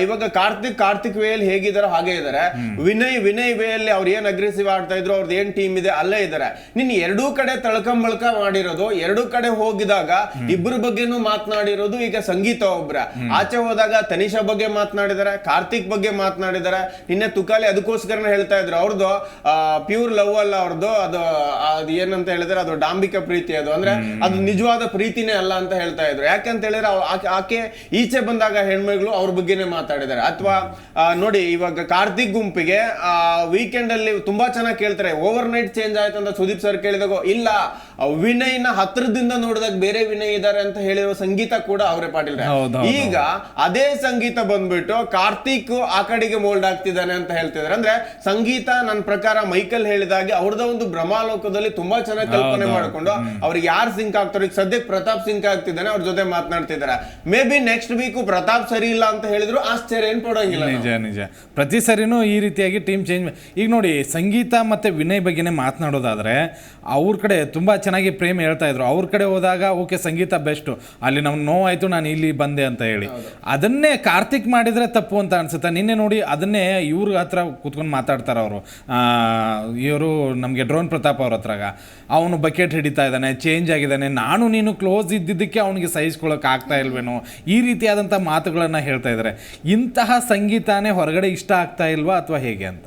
ಇವಾಗ ಕಾರ್ತಿಕ್ ಕಾರ್ತಿಕ್ ವೇಲ್ ಹೇಗಿದಾರೋ ಹಾಗೆ ಇದಾರೆ. ವಿನಯ್ ವಿನಯ್ ವೇಯಲ್ಲಿ ಅವ್ರು ಏನ್ ಅಗ್ರೆಸಿವ್ ಆಡ್ತಾ ಇದ್ರು ಅವ್ರದ್ದು ಏನ್ ಟೀಮ್ ಇದೆ ಅಲ್ಲೇ ಇದಾರೆ. ನಿನ್ ಎರಡೂ ಕಡೆ ತಳ್ಕಂಬಳ್ಕ ಮಾಡಿರೋದು ಎರಡೂ ಕಡೆ ಹೋಗಿದಾಗ ಇಬ್ಬರ ಬಗ್ಗೆನೂ ಮಾತನಾಡಿರೋದು ಈಗ ಸಂಗೀತ ಒಬ್ರ. ಆಚೆ ಹೋದಾಗ ತನಿಷಾ ಬಗ್ಗೆ ಮಾತನಾಡಿದಾರೆ ಕಾರ್ತಿಕ್ ಬಗ್ಗೆ ಮಾತನಾಡಿದಾರೆ. ನಿನ್ನೆ ತುಕಾಲಿ ಅದಕ್ಕೋಸ್ಕರನೇ ಹೇಳ್ತಾ ಇದ್ರು ಅವ್ರದ್ದು ಪ್ಯೂರ್ ಲವ್ ಅಲ್ಲ ಅವ್ರದ್ದು ಅದು ಅದು ಏನಂತ ಹೇಳಿದ್ರೆ ಅದು ಡಾಂಬಿಕ ಪ್ರೀತಿ ಅದು. ಅಂದ್ರೆ ಅದು ನಿಜವಾದ ಪ್ರೀತಿನೇ ಅಲ್ಲ ಅಂತ ಹೇಳ್ತಾ ಇದ್ರು. ಯಾಕಂತ ಹೇಳಿದ್ರೆ ಆಕೆ- ಈಚೆ ಬಂದಾಗ ಹೆಣ್ಮಗಳು ಅವ್ರ ಬಗ್ಗೆನೇ ಮಾತಾಡಿದ್ದಾರೆ. ಅಥವಾ ನೋಡಿ ಇವಾಗ ಕಾರ್ತಿಕ್ ಗುಂಪಿಗೆ ವೀಕೆಂಡ್ ಅಲ್ಲಿ ತುಂಬಾ ಚೆನ್ನಾಗಿ ಕೇಳ್ತಾರೆ ಓವರ್ ನೈಟ್ ಚೇಂಜ್ ಆಯ್ತು ಅಂತ ಸುದೀಪ್ ಸರ್ ಕೇಳಿದಾಗ ಇಲ್ಲ ವಿನಯ್ನ ಹತ್ರದಿಂದ ನೋಡಿದಾಗ ಬೇರೆ ವಿನಯ್ ಇದಾರೆ ಅಂತ ಹೇಳಿರೋ ಸಂಗೀತ ಕೂಡ ಅವರೇ ಪಾಟೀಲ್. ಈಗ ಅದೇ ಸಂಗೀತ ಬಂದ್ಬಿಟ್ಟು ಕಾರ್ತಿಕ್ ಆ ಕಡೆಗೆ ಮೋಲ್ಡ್ ಆಗ್ತಿದ್ದಾನೆ ಅಂತ ಹೇಳ್ತಿದ್ದಾರೆ. ಅಂದ್ರೆ ಸಂಗೀತ ನನ್ನ ಪ್ರಕಾರ ಮೈಕಲ್ ಹೇಳಿದಾಗೆ ಅವ್ರದ ಒಂದು ಭ್ರಮಾಲೋಕದಲ್ಲಿ ತುಂಬಾ ಚೆನ್ನಾಗಿ ಕಲ್ಪನೆ ಮಾಡ್ಕೊಂಡು ಅವ್ರಿಗೆ ಯಾರು ಸಿಂಕ್ ಆಗ್ತಾರೆ ಈಗ ಸದ್ಯಕ್ಕೆ ಪ್ರತಾಪ್ ಸಿಂಕ್ ಆಗ್ತಿದ್ದಾನೆ ಅವ್ರ ಜೊತೆ ಮಾತನಾಡ್ತಿದ್ದಾರೆ may be next week Pratap ಸರಿ ಇಲ್ಲ ಅಂತ ಹೇಳಿದ್ರು ಆಶ್ಚರ್ಯ ಏನ್ ಪಡೋಂಗಿಲ್ಲ ನಿಜ ನಿಜ. ಪ್ರತಿ ಸರಿನೂ ಈ ರೀತಿಯಾಗಿ ಟೀಮ್ ಚೇಂಜ್ ಈಗ ನೋಡಿ ಸಂಗೀತ ಮತ್ತೆ ವಿನಯ್ ಬಗ್ಗೆನೇ ಮಾತನಾಡೋದಾದ್ರೆ ಅವ್ರ ಕಡೆ ತುಂಬಾ ಚೆನ್ನಾಗಿ ಪ್ರೇಮ್ ಹೇಳ್ತಾ ಇದ್ರು. ಅವ್ರ ಕಡೆ ಹೋದಾಗ ಓಕೆ ಸಂಗೀತ ಬೆಸ್ಟ್. ಅಲ್ಲಿ ನಮ್ಗೆ ನೋವಾಯ್ತು ನಾನು ಇಲ್ಲಿ ಬಂದೆ ಅಂತ ಹೇಳಿ. ಅದನ್ನೇ ಕಾರ್ತಿಕ್ ಮಾಡಿದ್ರೆ ತಪ್ಪು ಅಂತ ಅನ್ಸುತ್ತೆ? ನಿನ್ನೆ ನೋಡಿ ಅದನ್ನೇ ಇವ್ರ ಹತ್ರ ಕೂತ್ಕೊಂಡು ಮಾತಾಡ್ತಾರೆ ಅವರು. ಇವರು ನಮಗೆ ಡ್ರೋನ್ ಪ್ರತಾಪ್ ಅವ್ರ ಹತ್ರಾಗ. ಅವನು ಬಕೆಟ್ ಹಿಡಿತಾ ಇದ್ದಾನೆ ಚೇಂಜ್ ಆಗಿದ್ದಾನೆ. ನಾನು ನೀನು ಕ್ಲೋಸ್ ಇದ್ದಿದ್ದಕ್ಕೆ ಅವನಿಗೆ ಸಹಿಸ್ಕೊಳ್ಳೋಕೆ ಆಗ್ತಾ ಇಲ್ವೇನೋ? ಈ ರೀತಿಯಾದಂಥ ಮಾತುಗಳನ್ನು ಹೇಳ್ತಾ ಇದ್ದಾರೆ ಇಂತಹ ಸಂಗೀತನೇ ಹೊರಗಡೆ ಇಷ್ಟ ಆಗ್ತಾ ಇಲ್ವಾ ಅಥವಾ ಹೇಗೆ ಅಂತ?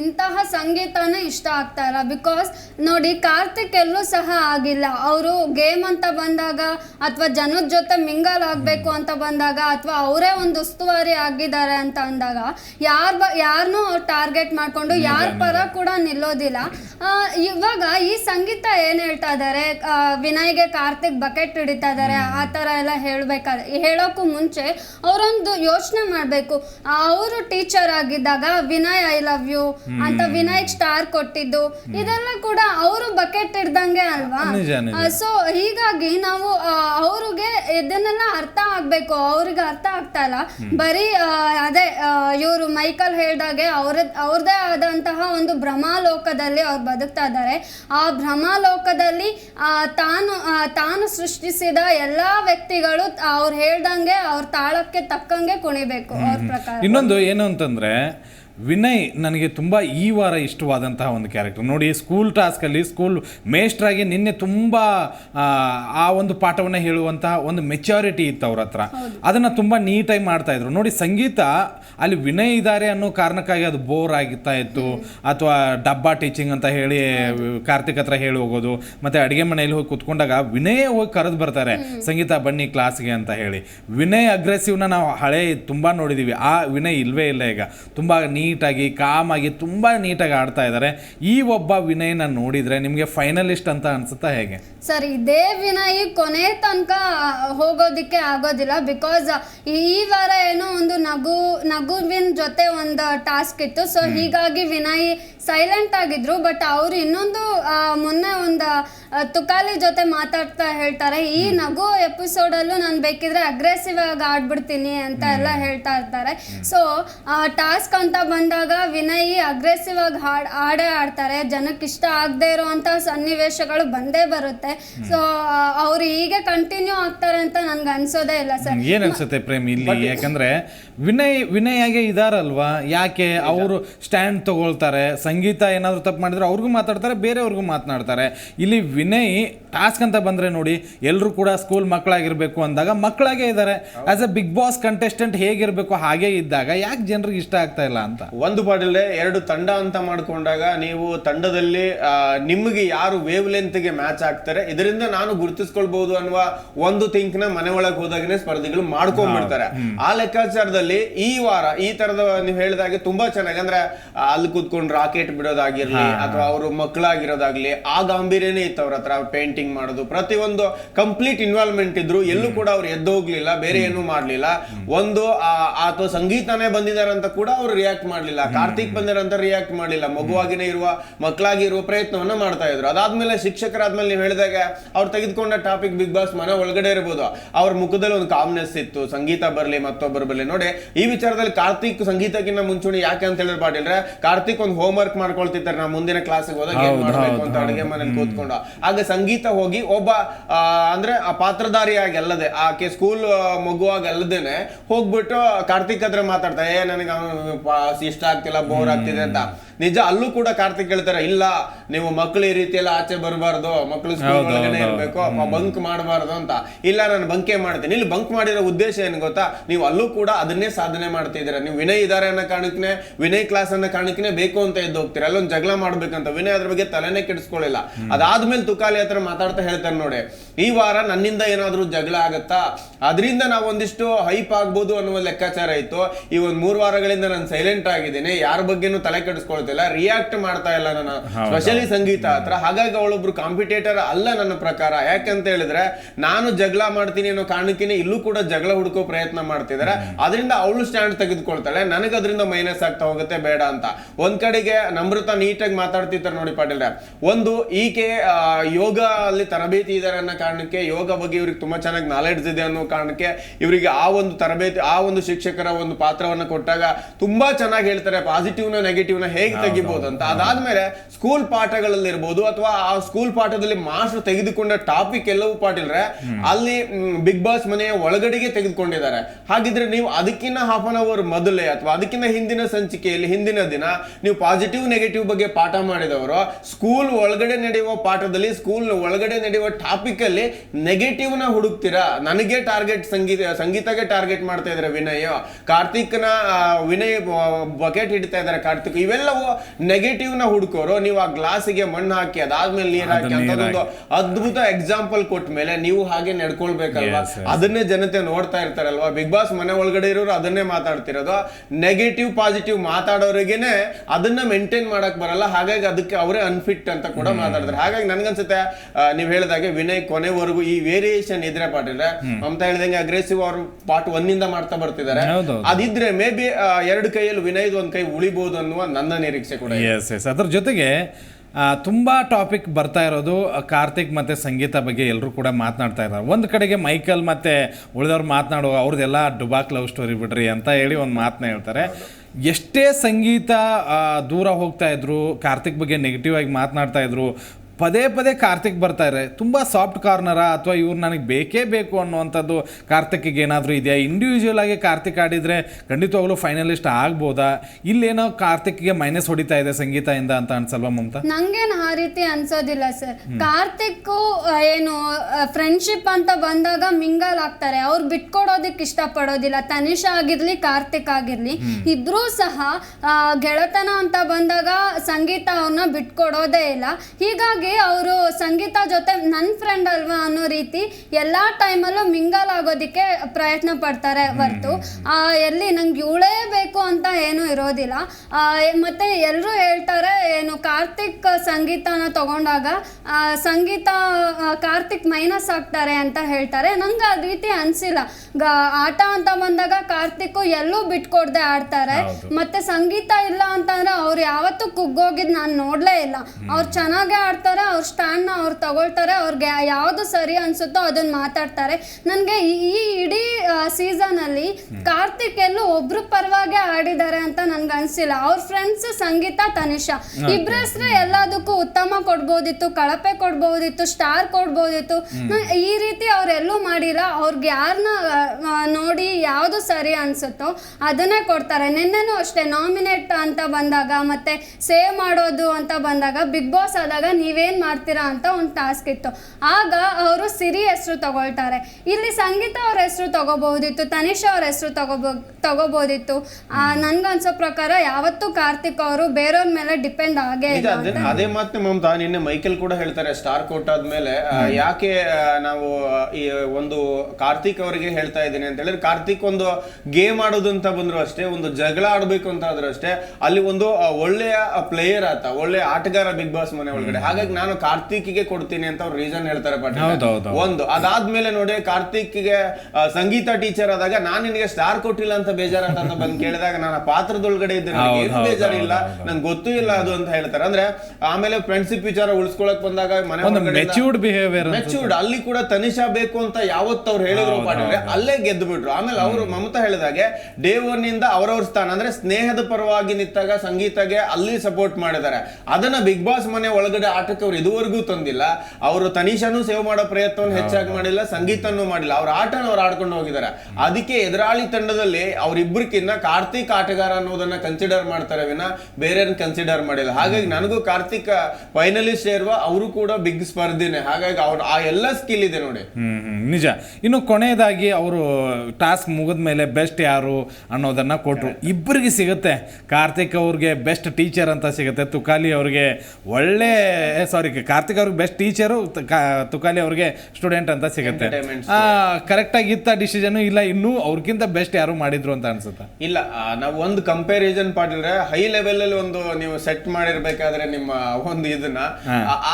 ಇಂತಹ ಸಂಗೀತನೇ ಇಷ್ಟ ಆಗ್ತಾ ಇಲ್ಲ ಬಿಕಾಸ್ ನೋಡಿ ಕಾರ್ತಿಕ್ ಎಲ್ಲೂ ಸಹ ಆಗಿಲ್ಲ. ಅವರು ಗೇಮ್ ಅಂತ ಬಂದಾಗ ಅಥವಾ ಜನದ ಜೊತೆ ಮಿಂಗಲ್ ಆಗಬೇಕು ಅಂತ ಬಂದಾಗ ಅಥವಾ ಅವರೇ ಒಂದು ಉಸ್ತುವಾರಿ ಆಗಿದ್ದಾರೆ ಅಂತ ಅಂದಾಗ ಯಾರ ಬ ಯಾರನ್ನೂ ಅವ್ರು ಟಾರ್ಗೆಟ್ ಮಾಡಿಕೊಂಡು ಯಾರ ಪರ ಕೂಡ ನಿಲ್ಲೋದಿಲ್ಲ. ಇವಾಗ ಈ ಸಂಗೀತ ಏನು ಹೇಳ್ತಾ ಇದ್ದಾರೆ ವಿನಯ್ಗೆ ಕಾರ್ತಿಕ್ ಬಕೆಟ್ ಹಿಡಿತಾ ಇದ್ದಾರೆ ಆ ಥರ ಎಲ್ಲ ಹೇಳಬೇಕಾದ್ರೆ ಹೇಳೋಕ್ಕೂ ಮುಂಚೆ ಅವರೊಂದು ಯೋಚನೆ ಮಾಡಬೇಕು. ಅವರು ಟೀಚರ್ ಆಗಿದ್ದಾಗ ವಿನಯ್ ಐ ಲವ್ ಯು ಅಂತ ವಿನಯ್ ಸ್ಟಾರ್ ಕೊಟ್ಟಿದ್ದು ಇದೆಲ್ಲ ಕೂಡ ಅವರು ಬಕೆಟ್ ಇಡ್ದಂಗೆ ಅಲ್ವಾ. ಸೊ ಹೀಗಾಗಿ ನಾವು ಅವ್ರಿಗೆ ಇದನ್ನೆಲ್ಲ ಅರ್ಥ ಆಗ್ಬೇಕು ಅವ್ರಿಗೆ ಅರ್ಥ ಆಗ್ತಾ ಇಲ್ಲ. ಬರೀ ಅದೇ ಇವರು ಮೈಕಲ್ ಹೇಳ್ದಾಗೆ ಅವ್ರ ಅವ್ರದೇ ಆದಂತಹ ಒಂದು ಭ್ರಮಾಲೋಕದಲ್ಲಿ ಅವ್ರು ಬದುಕ್ತಾ ಇದ್ದಾರೆ. ಆ ಭ್ರಮಾಲೋಕದಲ್ಲಿ ಆ, ತಾನು ತಾನು ಸೃಷ್ಟಿಸಿದ ಎಲ್ಲಾ ವ್ಯಕ್ತಿಗಳು ಅವ್ರು ಹೇಳ್ದಂಗೆ ಅವ್ರ ತಾಳಕ್ಕೆ ತಕ್ಕಂಗೆ ಕುಣಿಬೇಕು ಅವ್ರ ಪ್ರಕಾರ. ಇನ್ನೊಂದು ಏನು ಅಂತಂದ್ರೆ ವಿನಯ್ ನನಗೆ ತುಂಬ ಈ ವಾರ ಇಷ್ಟವಾದಂತಹ ಒಂದು ಕ್ಯಾರೆಕ್ಟರ್ ನೋಡಿ ಸ್ಕೂಲ್ ಟಾಸ್ಕಲ್ಲಿ ಸ್ಕೂಲ್ ಮೇಸ್ಟ್ರಾಗಿ ನಿನ್ನೆ ತುಂಬ ಆ, ಒಂದು ಪಾಠವನ್ನು ಹೇಳುವಂತಹ ಒಂದು ಮೆಚ್ಯೂರಿಟಿ ಇತ್ತು ಅವ್ರ ಹತ್ರ. ಅದನ್ನು ತುಂಬ ನೀಟಾಗಿ ಮಾಡ್ತಾ ಇದ್ರು. ನೋಡಿ ಸಂಗೀತ ಅಲ್ಲಿ ವಿನಯ್ ಇದ್ದಾರೆ ಅನ್ನೋ ಕಾರಣಕ್ಕಾಗಿ ಅದು ಬೋರ್ ಆಗಿತ್ತಾ ಇತ್ತು. ಅಥವಾ ಡಬ್ಬಾ ಟೀಚಿಂಗ್ ಅಂತ ಹೇಳಿ ಕಾರ್ತಿಕ್ ಹತ್ರ ಹೇಳಿ ಹೋಗೋದು. ಮತ್ತೆ ಅಡುಗೆ ಮನೆಯಲ್ಲಿ ಹೋಗಿ ಕುತ್ಕೊಂಡಾಗ ವಿನಯೇ ಹೋಗಿ ಕರೆದು ಬರ್ತಾರೆ. ಸಂಗೀತ ಬನ್ನಿ ಕ್ಲಾಸ್ಗೆ ಅಂತ ಹೇಳಿ. ವಿನಯ್ ಅಗ್ರೆಸಿವ್ನ ನಾವು ಹಳೆ ತುಂಬ ನೋಡಿದ್ದೀವಿ ಆ ವಿನಯ್ ಇಲ್ವೇ ಇಲ್ಲ ಈಗ. ತುಂಬ ನೀಟಾಗಿ ಕಾಮಾಗಿ ತುಂಬ ನೀಟಾಗಿ ಆಡ್ತಾ ಇದ್ದಾರೆ. ಈ ಒಬ್ಬ ವಿನಯ್ನ ನೋಡಿದರೆ ನಿಮಗೆ ಫೈನಲಿಸ್ಟ್ ಅಂತ ಅನಿಸುತ್ತಾ ಹೇಗೆ? ಸರ್ ಇದೇ ವಿನಯ್ ಕೊನೆ ತನಕ ಹೋಗೋದಿಕ್ಕೆ ಆಗೋದಿಲ್ಲ. ಬಿಕಾಸ್ ಈ ವಾರ ಏನೋ ಒಂದು ನಗು ನಗುವಿನ ಜೊತೆ ಒಂದು ಟಾಸ್ಕ್ ಇತ್ತು. ಸೊ ಹೀಗಾಗಿ ವಿನಯ್ ಸೈಲೆಂಟ್ ಆಗಿದ್ರು ಬಟ್ ಅವ್ರು ಇನ್ನೊಂದು ಮೊನ್ನೆ ಒಂದು ತುಕಾಲಿ ಜೊತೆ ಮಾತಾಡ್ತಾ ಹೇಳ್ತಾರೆ. ಈ ನಗು ಎಪಿಸೋಡಲ್ಲೂ ನಾನು ಬೇಕಿದ್ರೆ ಅಗ್ರೆಸಿವ್ ಆಗಿ ಆಡ್ಬಿಡ್ತೀನಿ ಅಂತ ಎಲ್ಲ ಹೇಳ್ತಾ ಇರ್ತಾರೆ. ಸೊ ಟಾಸ್ಕ್ ಅಂತ ಬಂದಾಗ ವಿನಯ್ ಅಗ್ರೆಸಿವ್ ಆಗಿ ಹಾಡ್ ಹಾಡೇ ಆಡ್ತಾರೆ. ಜನಕ್ಕೆ ಇಷ್ಟ ಆಗದೆ ಇರುವಂತ ಸನ್ನಿವೇಶಗಳು ಬಂದೇ ಬರುತ್ತೆ. ಸೊ ಅವ್ರು ಹೀಗೆ ಕಂಟಿನ್ಯೂ ಆಗ್ತಾರೆ ಅಂತ ನನ್ಗೆ ಅನ್ಸೋದೇ ಇಲ್ಲ ಸರ್. ಏನ್ ಅನ್ಸುತ್ತೆ ಪ್ರೇಮ್ ಇಲ್ಲಿ? ಯಾಕಂದ್ರೆ ವಿನಯ್ ವಿನಯ್ ಆಗಿ ಇದಾರಲ್ವಾ? ಯಾಕೆ ಅವರು ಸ್ಟ್ಯಾಂಡ್ ತಗೊಳ್ತಾರೆ ಸಂಗೀತ ಏನಾದರೂ ತಪ್ಪು ಮಾಡಿದ್ರೆ ಅವ್ರಿಗೂ ಮಾತಾಡ್ತಾರೆ ಬೇರೆಯವ್ರಿಗೂ ಮಾತನಾಡ್ತಾರೆ. ಇಲ್ಲಿ ವಿನಯ್ ಟಾಸ್ಕ್ ಅಂತ ಬಂದ್ರೆ ನೋಡಿ ಎಲ್ಲರೂ ಕೂಡ ಸ್ಕೂಲ್ ಮಕ್ಕಳಾಗಿರಬೇಕು ಅಂದಾಗ ಮಕ್ಕಳಾಗೇ ಇದ್ದಾರೆ as a big boss contestant ಹೇಗಿರಬೇಕು ಹಾಗೆ ಇದ್ದಾಗ ಯಾಕೆ ಜನರಿಗೆ ಇಷ್ಟ ಆಗ್ತಾ ಇಲ್ಲ ಅಂತ? ಒಂದು ಪಾಟಿಲ್ದೆ ಎರಡು ತಂಡ ಅಂತ ಮಾಡ್ಕೊಂಡಾಗ ನೀವು ತಂಡದಲ್ಲಿ ನಿಮಗೆ ಯಾರು ವೇವ್ ಲೆಂತ್ಗೆ ಮ್ಯಾಚ್ ಆಗ್ತಾರೆ ಇದರಿಂದ ನಾನು ಗುರುತಿಸ್ಕೊಳ್ಬಹುದು ಅನ್ನುವ ಒಂದು ಥಿಂಕ್ನ ಮನೆ ಒಳಗೆ ಹೋದಾಗನೇ ಸ್ಪರ್ಧಿಗಳು ಮಾಡ್ಕೊಂಡ್ಬಿಡ್ತಾರೆ. ಆ ಲೆಕ್ಕಾಚಾರದಲ್ಲಿ ಈ ವಾರ ಈ ತರದ ನೀವು ಹೇಳಿದಾಗೆ ತುಂಬಾ ಚೆನ್ನಾಗಿ ಅಂದ್ರೆ ಅಲ್ಲಿ ಕೂತ್ಕೊಂಡು ರಾಕೆಟ್ ಬಿಡೋದಾಗಿರ್ಲಿ ಅಥವಾ ಅವರು ಮಕ್ಕಳಾಗಿರೋದಾಗ್ಲಿ ಆ ಗಾಂಭೀರ್ಯನೇ ಇತ್ತು ಅವ್ರ ಹತ್ರ ಪೇಂಟಿಂಗ್ ಮಾಡೋದು. ಪ್ರತಿಯೊಂದು ಕಂಪ್ಲೀಟ್ ಇನ್ವಾಲ್ವ್ಮೆಂಟ್ ಇದ್ರು ಎಲ್ಲೂ ಕೂಡ ಅವ್ರು ಎದ್ದು ಹೋಗ್ಲಿಲ್ಲ ಬೇರೆ ಏನು ಮಾಡ್ಲಿಲ್ಲ. ಒಂದು ಆ- ಅಥವಾ ಸಂಗೀತನೇ ಬಂದಿದ್ದಾರೆ ಅಂತ ಕೂಡ ಅವ್ರು ರಿಯಾಕ್ಟ್ ಮಾಡ್ಲಿಲ್ಲ. ಕಾರ್ತಿಕ್ ಬಂದಿರ ಅಂತ ರಿಯಾಕ್ಟ್ ಮಾಡ್ಲಿಲ್ಲ. ಮಗುವಾಗಿನೇ ಇರುವ ಮಕ್ಕಳಾಗಿ ಇರುವ ಪ್ರಯತ್ನವನ್ನ ಮಾಡ್ತಾ ಇದ್ರು. ಅದಾದ್ಮೇಲೆ ಶಿಕ್ಷಕರಾದ್ಮೇಲೆ ನೀವು ಹೇಳಿದಾಗ ಅವ್ರು ತೆಗೆದುಕೊಂಡ ಟಾಪಿಕ್ ಬಿಗ್ ಬಾಸ್ ಮನೆ ಒಳಗಡೆ ಇರ್ಬೋದು. ಅವ್ರ ಮುಖದಲ್ಲಿ ಒಂದು ಕಾಮ್ನೆಸ್ ಇತ್ತು ಸಂಗೀತ ಬರ್ಲಿ ಮತ್ತೊಬ್ಬರು ಬರ್ಲಿ. ನೋಡಿ ಈ ವಿಚಾರದಲ್ಲಿ ಕಾರ್ತಿಕ್ ಸಂಗೀತಕ್ಕಿಂತ ಮುಂಚೂಣಿ ಯಾಕೆ ಅಂತ ಹೇಳಿದ್ರೆ ಪಾಟೀಲ್ರೆ ಕಾರ್ತಿಕ್ ಒಂದು ಹೋಮ್ ವರ್ಕ್ ಮಾಡ್ಕೊಳ್ತಿದ್ದಾರೆ ನಾ ಮುಂದಿನ ಕ್ಲಾಸಿಗೆ ಹೋದಾಗ ಏನ್ ಮಾಡ್ಬೇಕು ಅಂತ ಅಡುಗೆ ಮನೇಲಿ ಕೂತ್ಕೊಂಡು. ಆಗ ಸಂಗೀತ ಹೋಗಿ ಒಬ್ಬ ಆ, ಅಂದ್ರೆ ಆ ಪಾತ್ರಧಾರಿಯಾಗಿ ಅಲ್ಲದೆ ಆಕೆ ಸ್ಕೂಲ್ ಮಗುವಾಗ ಅಲ್ಲದೇನೆ ಹೋಗ್ಬಿಟ್ಟು ಕಾರ್ತಿಕ್ ಹತ್ರ ಮಾತಾಡ್ತಾ ಏ ನನಗೆ ಇಷ್ಟ ಆಗ್ತಿಲ್ಲ ಬೋರ್ ಆಗ್ತಿದೆ ಅಂತ. ನಿಜ ಅಲ್ಲೂ ಕೂಡ ಕಾರ್ತಿಕ್ ಹೇಳ್ತಾರೆ ಇಲ್ಲ ನೀವು ಮಕ್ಕಳು ಈ ರೀತಿ ಎಲ್ಲ ಆಚೆ ಬರಬಾರ್ದು ಮಕ್ಕಳು ಸ್ಕೂಲ್ ಒಳಗಡೆ. ಇರ್ಬೇಕು ಬಂಕ್ ಮಾಡಬಾರ್ದು ಅಂತ. ಇಲ್ಲ ನಾನು ಬಂಕೆ ಮಾಡ್ತೀನಿ. ಇಲ್ಲಿ ಬಂಕ್ ಮಾಡಿರೋ ಉದ್ದೇಶ ಏನು ಗೊತ್ತಾ? ನೀವು ಅಲ್ಲೂ ಕೂಡ ಅದನ್ನೇ ಸಾಧನೆ ಮಾಡ್ತಿದ್ದೀರಾ ನೀವು ವಿನಯ್ ಇದಾರೆ ಅನ್ನೋ ಕಾರಣಕ್ಕೆ ವಿನಯ್ ಕ್ಲಾಸ್ ಅನ್ನೋ ಕಾರಣಕ್ಕೆ ಬೇಕು ಅಂತ ಎದ್ದು ಹೋಗ್ತೀರಾ? ಅಲ್ಲೊಂದು ಜಗಳ ಮಾಡ್ಬೇಕಂತ. ವಿನಯ್ ಅದ್ರ ಬಗ್ಗೆ ತಲೆನೇ ಕೆಡಿಸ್ಕೊಳ್ಳಿಲ್ಲ ಅದಾದ್ಮೇಲೆ ತುಕಾಲಿ ಹತ್ರ ಮಾತಾಡ್ತಾ ಹೇಳ್ತಾರೆ ನೋಡಿ. ಈ ವಾರ ನನ್ನಿಂದ ಏನಾದ್ರೂ ಜಗಳ ಆಗತ್ತಾ? ಅದರಿಂದ ನಾವು ಒಂದಿಷ್ಟು ಹೈಪ್ ಆಗ್ಬೋದು ಅನ್ನುವ ಲೆಕ್ಕಾಚಾರ ಇತ್ತು. ಈ ಒಂದ್ ಮೂರ್ ವಾರಗಳಿಂದ ನಾನು ಸೈಲೆಂಟ್ ಆಗಿದ್ದೀನಿ. ಯಾರ ಬಗ್ಗೆನೂ ತಲೆ ಕೆಡಿಸ್ಕೊಳ್ತಿಲ್ಲ ರಿಯಾಕ್ಟ್ ಮಾಡ್ತಾ ಇಲ್ಲ ನಾನು ಸ್ಪೆಷಲಿ ಸಂಗೀತ ಹತ್ರ. ಹಾಗಾಗಿ ಅವಳೊಬ್ರು ಕಾಂಪಿಟೇಟರ್ ಅಲ್ಲ ನನ್ನ ಪ್ರಕಾರ. ಯಾಕಂತ ಹೇಳಿದ್ರೆ ನಾನು ಜಗಳ ಮಾಡ್ತೀನಿ ಅನ್ನೋ ಕಾರಣಕ್ಕೆ ಇಲ್ಲೂ ಕೂಡ ಜಗಳ ಹುಡುಕೋ ಪ್ರಯತ್ನ ಮಾಡ್ತಿದ್ದಾರೆ. ಅದರಿಂದ ಅವಳು ಸ್ಟ್ಯಾಂಡ್ ತೆಗೆದುಕೊಳ್ತಾಳೆ. ನನಗೆ ಅದರಿಂದ ಮೈನಸ್ ಆಗ್ತಾ ಹೋಗುತ್ತೆ ಬೇಡ ಅಂತ. ಒಂದ್ ಕಡೆಗೆ ನಮ್ರತ ನೀಟಾಗಿ ಮಾತಾಡ್ತಿರ್ತಾರೆ ನೋಡಿ ಪಾಟೀಲ್ರೆ. ಒಂದು ಈಕೆ ಯೋಗ ಅಲ್ಲಿ ತರಬೇತಿ ಇದ್ದಾರೆ ಅನ್ನೋ ಕಾರಣಕ್ಕೆ ಯೋಗ ಬಗ್ಗೆ ಇವ್ರಿಗೆ ತುಂಬಾ ಚೆನ್ನಾಗಿ ನಾಲೆಡ್ಜ್ ಇದೆ ಅನ್ನೋ ಕಾರಣಕ್ಕೆ ಇವರಿಗೆ ಆ ಒಂದು ತರಬೇತಿ ಆ ಒಂದು ಶಿಕ್ಷಕರ ಒಂದು ಪಾತ್ರವನ್ನ ಕೊಟ್ಟಾಗ ತುಂಬಾ ಚೆನ್ನಾಗಿ ಹೇಳ್ತಾರೆ. ಪಾಸಿಟಿವ್ನ ನೆಗೆಟಿವ್ನ ಹೇಗೆ ತೆಗಿಬಹುದು ಅಂತ ಅದಾದ್ಮೇಲೆ ಸ್ಕೂಲ್ ಪಾಠಗಳಲ್ಲಿ ಇರ್ಬೋದು ಅಥವಾ ಆ ಸ್ಕೂಲ್ ಪಾಠದಲ್ಲಿ ಮಾಸ್ಟರ್ ತೆಗೆದುಕೊಂಡ ಟಾಪಿಕ್ ಎಲ್ಲವೂ ಪಾಟಿಲ್ರೆ ಅಲ್ಲಿ ಬಿಗ್ ಬಾಸ್ ಮನೆಯ ಒಳಗಡೆಗೆ ತೆಗೆದುಕೊಂಡಿದ್ದಾರೆ. ಹಾಗಿದ್ರೆ ನೀವು ಅದಕ್ಕಿಂತ ಹಾಫ್ ಅನ್ ಅವರ್ ಮೊದಲೇ ಅಥವಾ ಅದಕ್ಕಿಂತ ಹಿಂದಿನ ಸಂಚಿಕೆಯಲ್ಲಿ ಹಿಂದಿನ ದಿನ ನೀವು ಪಾಸಿಟಿವ್ ನೆಗೆಟಿವ್ ಬಗ್ಗೆ ಪಾಠ ಮಾಡಿದವರು ಸ್ಕೂಲ್ ಒಳಗಡೆ ನಡೆಯುವ ಪಾಠದಲ್ಲಿ ಸ್ಕೂಲ್ ಒಳಗಡೆ ನಡೆಯುವ ಟಾಪಿಕ್ ಅಲ್ಲಿ ನೆಗೆಟಿವ್ನ ಹುಡುಕ್ತೀರಾ? ನನಗೆ ಟಾರ್ಗೆಟ್ ಸಂಗೀತ ಸಂಗೀತಗೆ ಟಾರ್ಗೆಟ್ ಮಾಡ್ತಾ ಇದ್ದಾರೆ ವಿನಯ್. ಕಾರ್ತಿಕ್ನ ನ ವಿನಯ್ ಬಕೆಟ್ ಹಿಡಿತಾ ಇದ್ದಾರೆ ಕಾರ್ತಿಕ್. ಇವೆಲ್ಲವೂ ನೆಗೆಟಿವ್ನ ಹುಡುಕೋರು ನೀವು ಆ ಗ್ಲಾಸಿಗೆ ಮಣ್ಣು ಹಾಕಿ ಅದಾದ್ಮೇಲೆ ನೀರ್ ಹಾಕಿ ಅಂತ ಒಂದು ಅಂತದೊಂದು ಅದ್ಭುತ ಎಕ್ಸಾಂಪಲ್ ಕೊಟ್ಟ ಮೇಲೆ ನೀವು ಹಾಗೆ ನಡ್ಕೊಳ್ಬೇಕಲ್ವಾ. ಅದನ್ನೇ ಜನತೆ ನೋಡ್ತಾ ಇರ್ತಾರಲ್ವಾ? ಬಿಗ್ ಬಾಸ್ ಮನೆ ಒಳಗಡೆ ಇರೋರು ಅದನ್ನೇ ಮಾತಾಡ್ತಿರೋದು. ನೆಗೆಟಿವ್ ಪಾಸಿಟಿವ್ ಮಾತಾಡೋರಿಗೆನೆ ಅದನ್ನ ಮೇಂಟೈನ್ ಮಾಡಕ್ ಬರಲ್ಲ. ಹಾಗಾಗಿ ಅದಕ್ಕೆ ಅವರೇ ಅನ್ಫಿಟ್ ಅಂತ ಕೂಡ ಮಾತಾಡ್ತಾರೆ. ಹಾಗಾಗಿ ನನ್ಗನ್ಸುತ್ತೆ ನೀವು ನೀವ್ ಹೇಳಿದಾಗೆ ವಿನಯ್ ಕೊನೆವರೆಗೂ ಈ ವೇರಿಯೇಷನ್ ಇದ್ರೆ ಪಾಟಿದ್ರೆ ಅಂತ ಹೇಳಿದಂಗೆ ಅಗ್ರೆಸಿವ್ ಅವರು ಪಾರ್ಟ್ ಒನ್ ಇಂದ ಮಾಡ್ತಾ ಬರ್ತಿದ್ದಾರೆ. ಅದಿದ್ರೆ ಮೇ ಬಿ ಎರಡು ಕೈಯಲ್ಲಿ ವಿನಯ್ ಒಂದ್ ಕೈ ಉಳಿಬಹುದು ಅನ್ನುವ ನನ್ನ ನಿರೀಕ್ಷೆ ಕೂಡ ಎಸ್ ಎಸ್ ಅದ್ರ ಜೊತೆಗೆ ತುಂಬ ಟಾಪಿಕ್ ಬರ್ತಾ ಇರೋದು ಕಾರ್ತಿಕ್ ಮತ್ತು ಸಂಗೀತ ಬಗ್ಗೆ ಎಲ್ಲರೂ ಕೂಡ ಮಾತನಾಡ್ತಾ ಇದ್ದಾರೆ. ಒಂದು ಕಡೆಗೆ ಮೈಕಲ್ ಮತ್ತು ಉಳಿದವ್ರು ಮಾತನಾಡುವ ಅವ್ರದ್ದೆಲ್ಲ ಡುಬಾಕ್ ಲವ್ ಸ್ಟೋರಿ ಬಿಡ್ರಿ ಅಂತ ಹೇಳಿ ಒಂದು ಮಾತನ್ನ ಹೇಳ್ತಾರೆ. ಎಷ್ಟೇ ಸಂಗೀತ ದೂರ ಹೋಗ್ತಾ ಇದ್ರು, ಕಾರ್ತಿಕ್ ಬಗ್ಗೆ ನೆಗೆಟಿವ್ ಆಗಿ ಮಾತನಾಡ್ತಾ ಇದ್ರು ಪದೇ ಪದೇ ಕಾರ್ತಿಕ್ ಬರ್ತಾರೆ ತುಂಬ ಸಾಫ್ಟ್ ಕಾರ್ನರ ಅಥವಾ ಇವ್ರು ನನಗೆ ಬೇಕೇ ಬೇಕು ಅನ್ನುವಂಥದ್ದು ಕಾರ್ತಿಕ್ಗೆ ಏನಾದರೂ ಇದೆಯಾ? ಇಂಡಿವಿಜುವಲ್ ಆಗಿ ಕಾರ್ತಿಕ್ ಆಡಿದರೆ ಖಂಡಿತವಾಗ್ಲೂ ಫೈನಲಿಸ್ಟ್ ಆಗ್ಬೋದಾ? ಇಲ್ಲೇನೋ ಕಾರ್ತಿಕ್ಗೆ ಮೈನಸ್ ಹೊಡಿತಾ ಇದೆ ಸಂಗೀತದಿಂದ ಅಂತ ಅನ್ಸಲ್ವಾ ಮಮತಾ? ನಂಗೇನು ಆ ರೀತಿ ಅನ್ಸೋದಿಲ್ಲ ಸರ್. ಕಾರ್ತಿಕ್ ಏನು ಫ್ರೆಂಡ್ಶಿಪ್ ಅಂತ ಬಂದಾಗ ಮಿಂಗಲ್ ಆಗ್ತಾರೆ. ಅವ್ರು ಬಿಟ್ಕೊಡೋದಕ್ಕೆ ಇಷ್ಟಪಡೋದಿಲ್ಲ. ತನಿಷಾ ಆಗಿರ್ಲಿ ಕಾರ್ತಿಕ್ ಆಗಿರ್ಲಿ. ಇದ್ರೂ ಸಹ ಗೆಳತನ ಅಂತ ಬಂದಾಗ ಸಂಗೀತ ಅವ್ರನ್ನ ಬಿಟ್ಕೊಡೋದೇ ಇಲ್ಲ. ಹೀಗಾಗಿ ಅವರು ಸಂಗೀತ ಜೊತೆ ನನ್ನ ಫ್ರೆಂಡ್ ಅಲ್ವಾ ಅನ್ನೋ ರೀತಿ ಎಲ್ಲ ಟೈಮಲ್ಲೂ ಮಿಂಗಲ್ ಆಗೋದಕ್ಕೆ ಪ್ರಯತ್ನ ಪಡ್ತಾರೆ ಹೊರ್ತು. ಎಲ್ಲಿ ನಂಗೆ ಇವಳೇ ಬೇಕು ಅಂತ ಏನೂ ಇರೋದಿಲ್ಲ. ಮತ್ತೆ ಎಲ್ಲರೂ ಹೇಳ್ತಾರೆ ಏನು ಕಾರ್ತಿಕ್ ಸಂಗೀತನ ತಗೊಂಡಾಗ ಸಂಗೀತ ಕಾರ್ತಿಕ್ ಮೈನಸ್ ಆಗ್ತಾರೆ ಅಂತ ಹೇಳ್ತಾರೆ. ನಂಗೆ ಆ ರೀತಿ ಅನಿಸಿಲ್ಲ. ಗ ಆಟ ಅಂತ ಬಂದಾಗ ಕಾರ್ತಿಕ್ ಎಲ್ಲೂ ಬಿಟ್ಕೊಡ್ದೆ ಆಡ್ತಾರೆ. ಮತ್ತೆ ಸಂಗೀತ ಇಲ್ಲ ಅಂತಂದ್ರೆ ಅವ್ರು ಯಾವತ್ತೂ ಕುಗ್ಗೋಗಿದ್ ನಾನು ನೋಡ್ಲೇ ಇಲ್ಲ. ಅವ್ರು ಚೆನ್ನಾಗೇ ಆಡ್ತಾರೆ. ಅವ್ರ ಸ್ಟ್ಯಾಂಡ್ನ ಅವ್ರು ತಗೊಳ್ತಾರೆ ಅವ್ರಿಗೆ ಯಾವುದು ಸರಿ ಅನ್ಸುತ್ತೋ ಅದನ್ನ ಮಾತಾಡ್ತಾರೆ. ನನಗೆ ಈ ಇಡೀ ಸೀಸನಲ್ಲಿ ಕಾರ್ತಿಕ್ ಎಲ್ಲೂ ಒಬ್ರು ಪರವಾಗಿ ಆಡಿದ್ದಾರೆ ಅಂತ ನನ್ಗೆ ಅನ್ಸಿಲ್ಲ. ಅವ್ರ ಫ್ರೆಂಡ್ಸ್ ಸಂಗೀತ ತನಿಷಾ. ಇಬ್ರ ಹೆಸ್ರು ಎಲ್ಲದಕ್ಕೂ ಉತ್ತಮ ಕೊಡ್ಬೋದಿತ್ತು ಕಳಪೆ ಕೊಡ್ಬೋದಿತ್ತು ಸ್ಟಾರ್ ಕೊಡ್ಬೋದಿತ್ತು. ಈ ರೀತಿ ಅವ್ರೆಲ್ಲೂ ಮಾಡಿಲ್ಲ. ಅವ್ರಿಗೆ ಯಾರನ್ನ ನೋಡಿ ಯಾವುದು ಸರಿ ಅನ್ಸುತ್ತೋ ಅದನ್ನೇ ಕೊಡ್ತಾರೆ. ನಿನ್ನೆನೂ ಅಷ್ಟೇ ನಾಮಿನೇಟ್ ಅಂತ ಬಂದಾಗ ಮತ್ತೆ ಸೇವ್ ಮಾಡೋದು ಅಂತ ಬಂದಾಗ ಬಿಗ್ ಬಾಸ್ ಆದಾಗ ನೀವೇನ್ ಮಾಡ್ತೀರಾ ಅಂತ ಒಂದು ಟಾಸ್ಕ್ ಇತ್ತು. ಆಗ ಅವರು ಸಿರಿ ಹೆಸರು ತಗೊಳ್ತಾರೆ. ಇಲ್ಲಿ ಸಂಗೀತ ಅವ್ರ ಹೆಸರು ತಗೋಬಹುದಿತ್ತು ತನಿಷಾ ಅವ್ರ ಹೆಸರು ತಗೋಬೋ ತಗೋಬೋದಿತ್ತು. ನನ್ಗನ್ಸೋ ಪ್ರಕಾರ ಯಾವತ್ತೂ ಕಾರ್ತಿಕ್ ಅವರು ಬೇರೆಯವ್ರ ಮೇಲೆ ಡಿಪೆಂಡ್ ಆಗೇ ಇಲ್ಲ ಅದೇ ಅದೇ ಮಾತನ್ನ ಮಮತಾ ನಿನ್ನೆ ಮೈಕೆಲ್ ಕೂಡ ಹೇಳ್ತಾರೆ ಸ್ಟಾರ್ ಕೋಟ್ ಆದ್ಮೇಲೆ ಆ, ಯಾಕೆ ಆ, ನಾವು ಈ ಒಂದು ಕಾರ್ತಿಕ್ ಅವರಿಗೆ ಹೇಳ್ತಾ ಇದ್ದೀನಿ ಅಂತ ಹೇಳಿದ್ರೆ ಕಾರ್ತಿಕ್ ಒಂದು ಗೇಮ್ ಆಡೋದು ಅಂತ ಬಂದ್ರು ಅಷ್ಟೇ ಒಂದು ಜಗಳ ಆಡ್ಬೇಕು ಅಂತ ಆದ್ರೂ ಅಷ್ಟೇ ಅಲ್ಲಿ ಒಂದು ಆ, ಒಳ್ಳೆಯ ಪ್ಲೇಯರ್ ಆತ ಒಳ್ಳೆಯ ಆಟಗಾರ ಬಿಗ್ ಬಾಸ್ ಮನೆ ಒಳಗಡೆ. ಹಾಗಾಗಿ ನಾನು ಕಾರ್ತಿಕ್ಗೆ ಕೊಡ್ತೀನಿ ಅಂತ ಅವ್ರು ರೀಸನ್ ಹೇಳ್ತಾರೆ ಪಾಟೀಲ್. ಒಂದು ಅದಾದ್ಮೇಲೆ ನೋಡಿ ಕಾರ್ತಿಕ್ಗೆ ಸಂಗೀತ ಟೀಚರ್ ಆದಾಗ ನಾನು ನಿನಗೆ ಸ್ಟಾರ್ ಕೊಟ್ಟಿಲ್ಲ ಅಂತ ಬೇಜಾರಂತ ಅಂತ ಬಂದು ಕೇಳಿದಾಗ ನಾನು ಪಾತ್ರದೊಳಗಡೆ ಇದ್ದೆ. ನನಗೆ ಇಲ್ಲ ಏನು ಹೌದು, ಬೇಜಾರಿಲ್ಲ. ಹೌದು, ಹೌದು. ನಂಗೆ ಗೊತ್ತೂ ಇಲ್ಲ ಅದು ಅಂತ ಹೇಳ್ತಾರೆ. ಅಂದ್ರೆ ಆಮೇಲೆ ಫ್ರೆಂಡ್ಶಿಪ್ ವಿಚಾರ ಉಳಿಸ್ಕೊಳಕ್ ಬಂದಾಗ ಮನೆ ಮೆಚ್ಯೂರ್ಡ್ ಬಿಹೇವಿಯರ್ ಮೆಚ್ಯೂರ್ಡ್ ಅಲ್ಲಿ ಕೂಡ ತನಿಷಾ ಬೇಕು ಅಂತ ಯಾವತ್ತು ಅವ್ರು ಹೇಳಿದ್ರು ಪಾಟ್ರೆ ಅಲ್ಲೇ ಗೆದ್ದು ಬಿಟ್ರು ಆಮೇಲೆ ಅವರು ಮಮತಾ ಹೇಳಿದಾಗೆ ಡೇ ಒನ್ ಇಂದ ಅವ್ರವ್ರ ಸ್ಥಾನ ಅಂದ್ರೆ ಸ್ನೇಹದ ಪರವಾಗಿ ನಿಂತಾಗ ಸಂಗೀತಗೆ ಅಲ್ಲಿ ಸಪೋರ್ಟ್ ಮಾಡಿದ್ದಾರೆ. ಅದನ್ನ ಬಿಗ್ ಬಾಸ್ ಮನೆ ಒಳಗಡೆ ಆಟಕ್ಕೆ ಅವ್ರು ಇದುವರೆಗೂ ತಂದಿಲ್ಲ. ಅವರು ತನಿಷಾನು ಸೇವ್ ಮಾಡೋ ಪ್ರಯತ್ನವನ್ನು ಹೆಚ್ಚಾಗಿ ಮಾಡಿಲ್ಲ ಸಂಗೀತನೂ ಮಾಡಿಲ್ಲ. ಅವ್ರ ಆಟನ ಅವ್ರು ಆಡ್ಕೊಂಡು ಹೋಗಿದ್ದಾರೆ. ಅದಕ್ಕೆ ಎದುರಾಳಿ ತಂಡದಲ್ಲಿ ಅವ್ರಿಬ್ರಕ್ಕಿಂತ ಕಾರ್ತಿಕ್ ಆಟಗಾರ ಅನ್ನೋದನ್ನ ಕನ್ಸಿಡರ್ ಮಾಡ್ತಾರೆ ವಿನ ಬೇರೆ ಕನ್ಸಿಡರ್ ಮಾಡಿಲ್ಲ. ಹಾಗಾಗಿ ನನಗೂ ಕಾರ್ತಿಕ್ ಫೈನಲಿಸ್ಟ್ ಸೇರುವ ಅವರು ಕೂಡ ಬಿಗ್ ಸ್ಪರ್ಧಿನೇ. ಹಾಗಾಗಿ ಅವ್ರ ಆ ಎಲ್ಲ ಸ್ಕಿಲ್ ಇದೆ ನೋಡಿ. ನಿಜ. ಇನ್ನು ಕೊನೆಯದಾಗಿ ಅವರು ಟಾಸ್ಕ್ ಮುಗಿದ ಮೇಲೆ ಬೆಸ್ಟ್ ಯಾರು ಅನ್ನೋದನ್ನ ಕೊಟ್ಟರು ಇಬ್ಬರಿಗೆ ಸಿಗುತ್ತೆ. ಕಾರ್ತಿಕ್ ಅವ್ರಿಗೆ ಬೆಸ್ಟ್ ಟೀಚರ್ ಅಂತ ಸಿಗುತ್ತೆ. ತುಕಾಲಿ ಅವ್ರಿಗೆ ಒಳ್ಳೆ ಸಾರಿ ಕಾರ್ತಿಕ್ ಅವ್ರಿಗೆ ಬೆಸ್ಟ್ ಟೀಚರು ತುಕಾಲಿ ಅವ್ರಿಗೆ ಸ್ಟೂಡೆಂಟ್ ಅಂತ ಸಿಗುತ್ತೆ. ಕರೆಕ್ಟ್ ಕರೆಕ್ಟಾಗಿ ಇತ್ತ ಡಿಸಿಷನ್ ಇಲ್ಲ ಇನ್ನೂ ಅವ್ರಿಗಿಂತ ಬೆಸ್ಟ್ ಯಾರು ಮಾಡಿದ್ರು ಅಂತ ಅನ್ಸುತ್ತೆ? ಇಲ್ಲ ನಾವು ಒಂದು ಕಂಪ್ಯಾರಿಸನ್ ಮಾಡಿದ್ರೆ ಹೈ ಲೆವೆಲ್ ಅಲ್ಲಿ ಒಂದು ನೀವು ಸೆಟ್ ಮಾಡಿರ್ಬೇಕಾದ್ರೆ ನಿಮ್ಮ ಒಂದು ಇದನ್ನ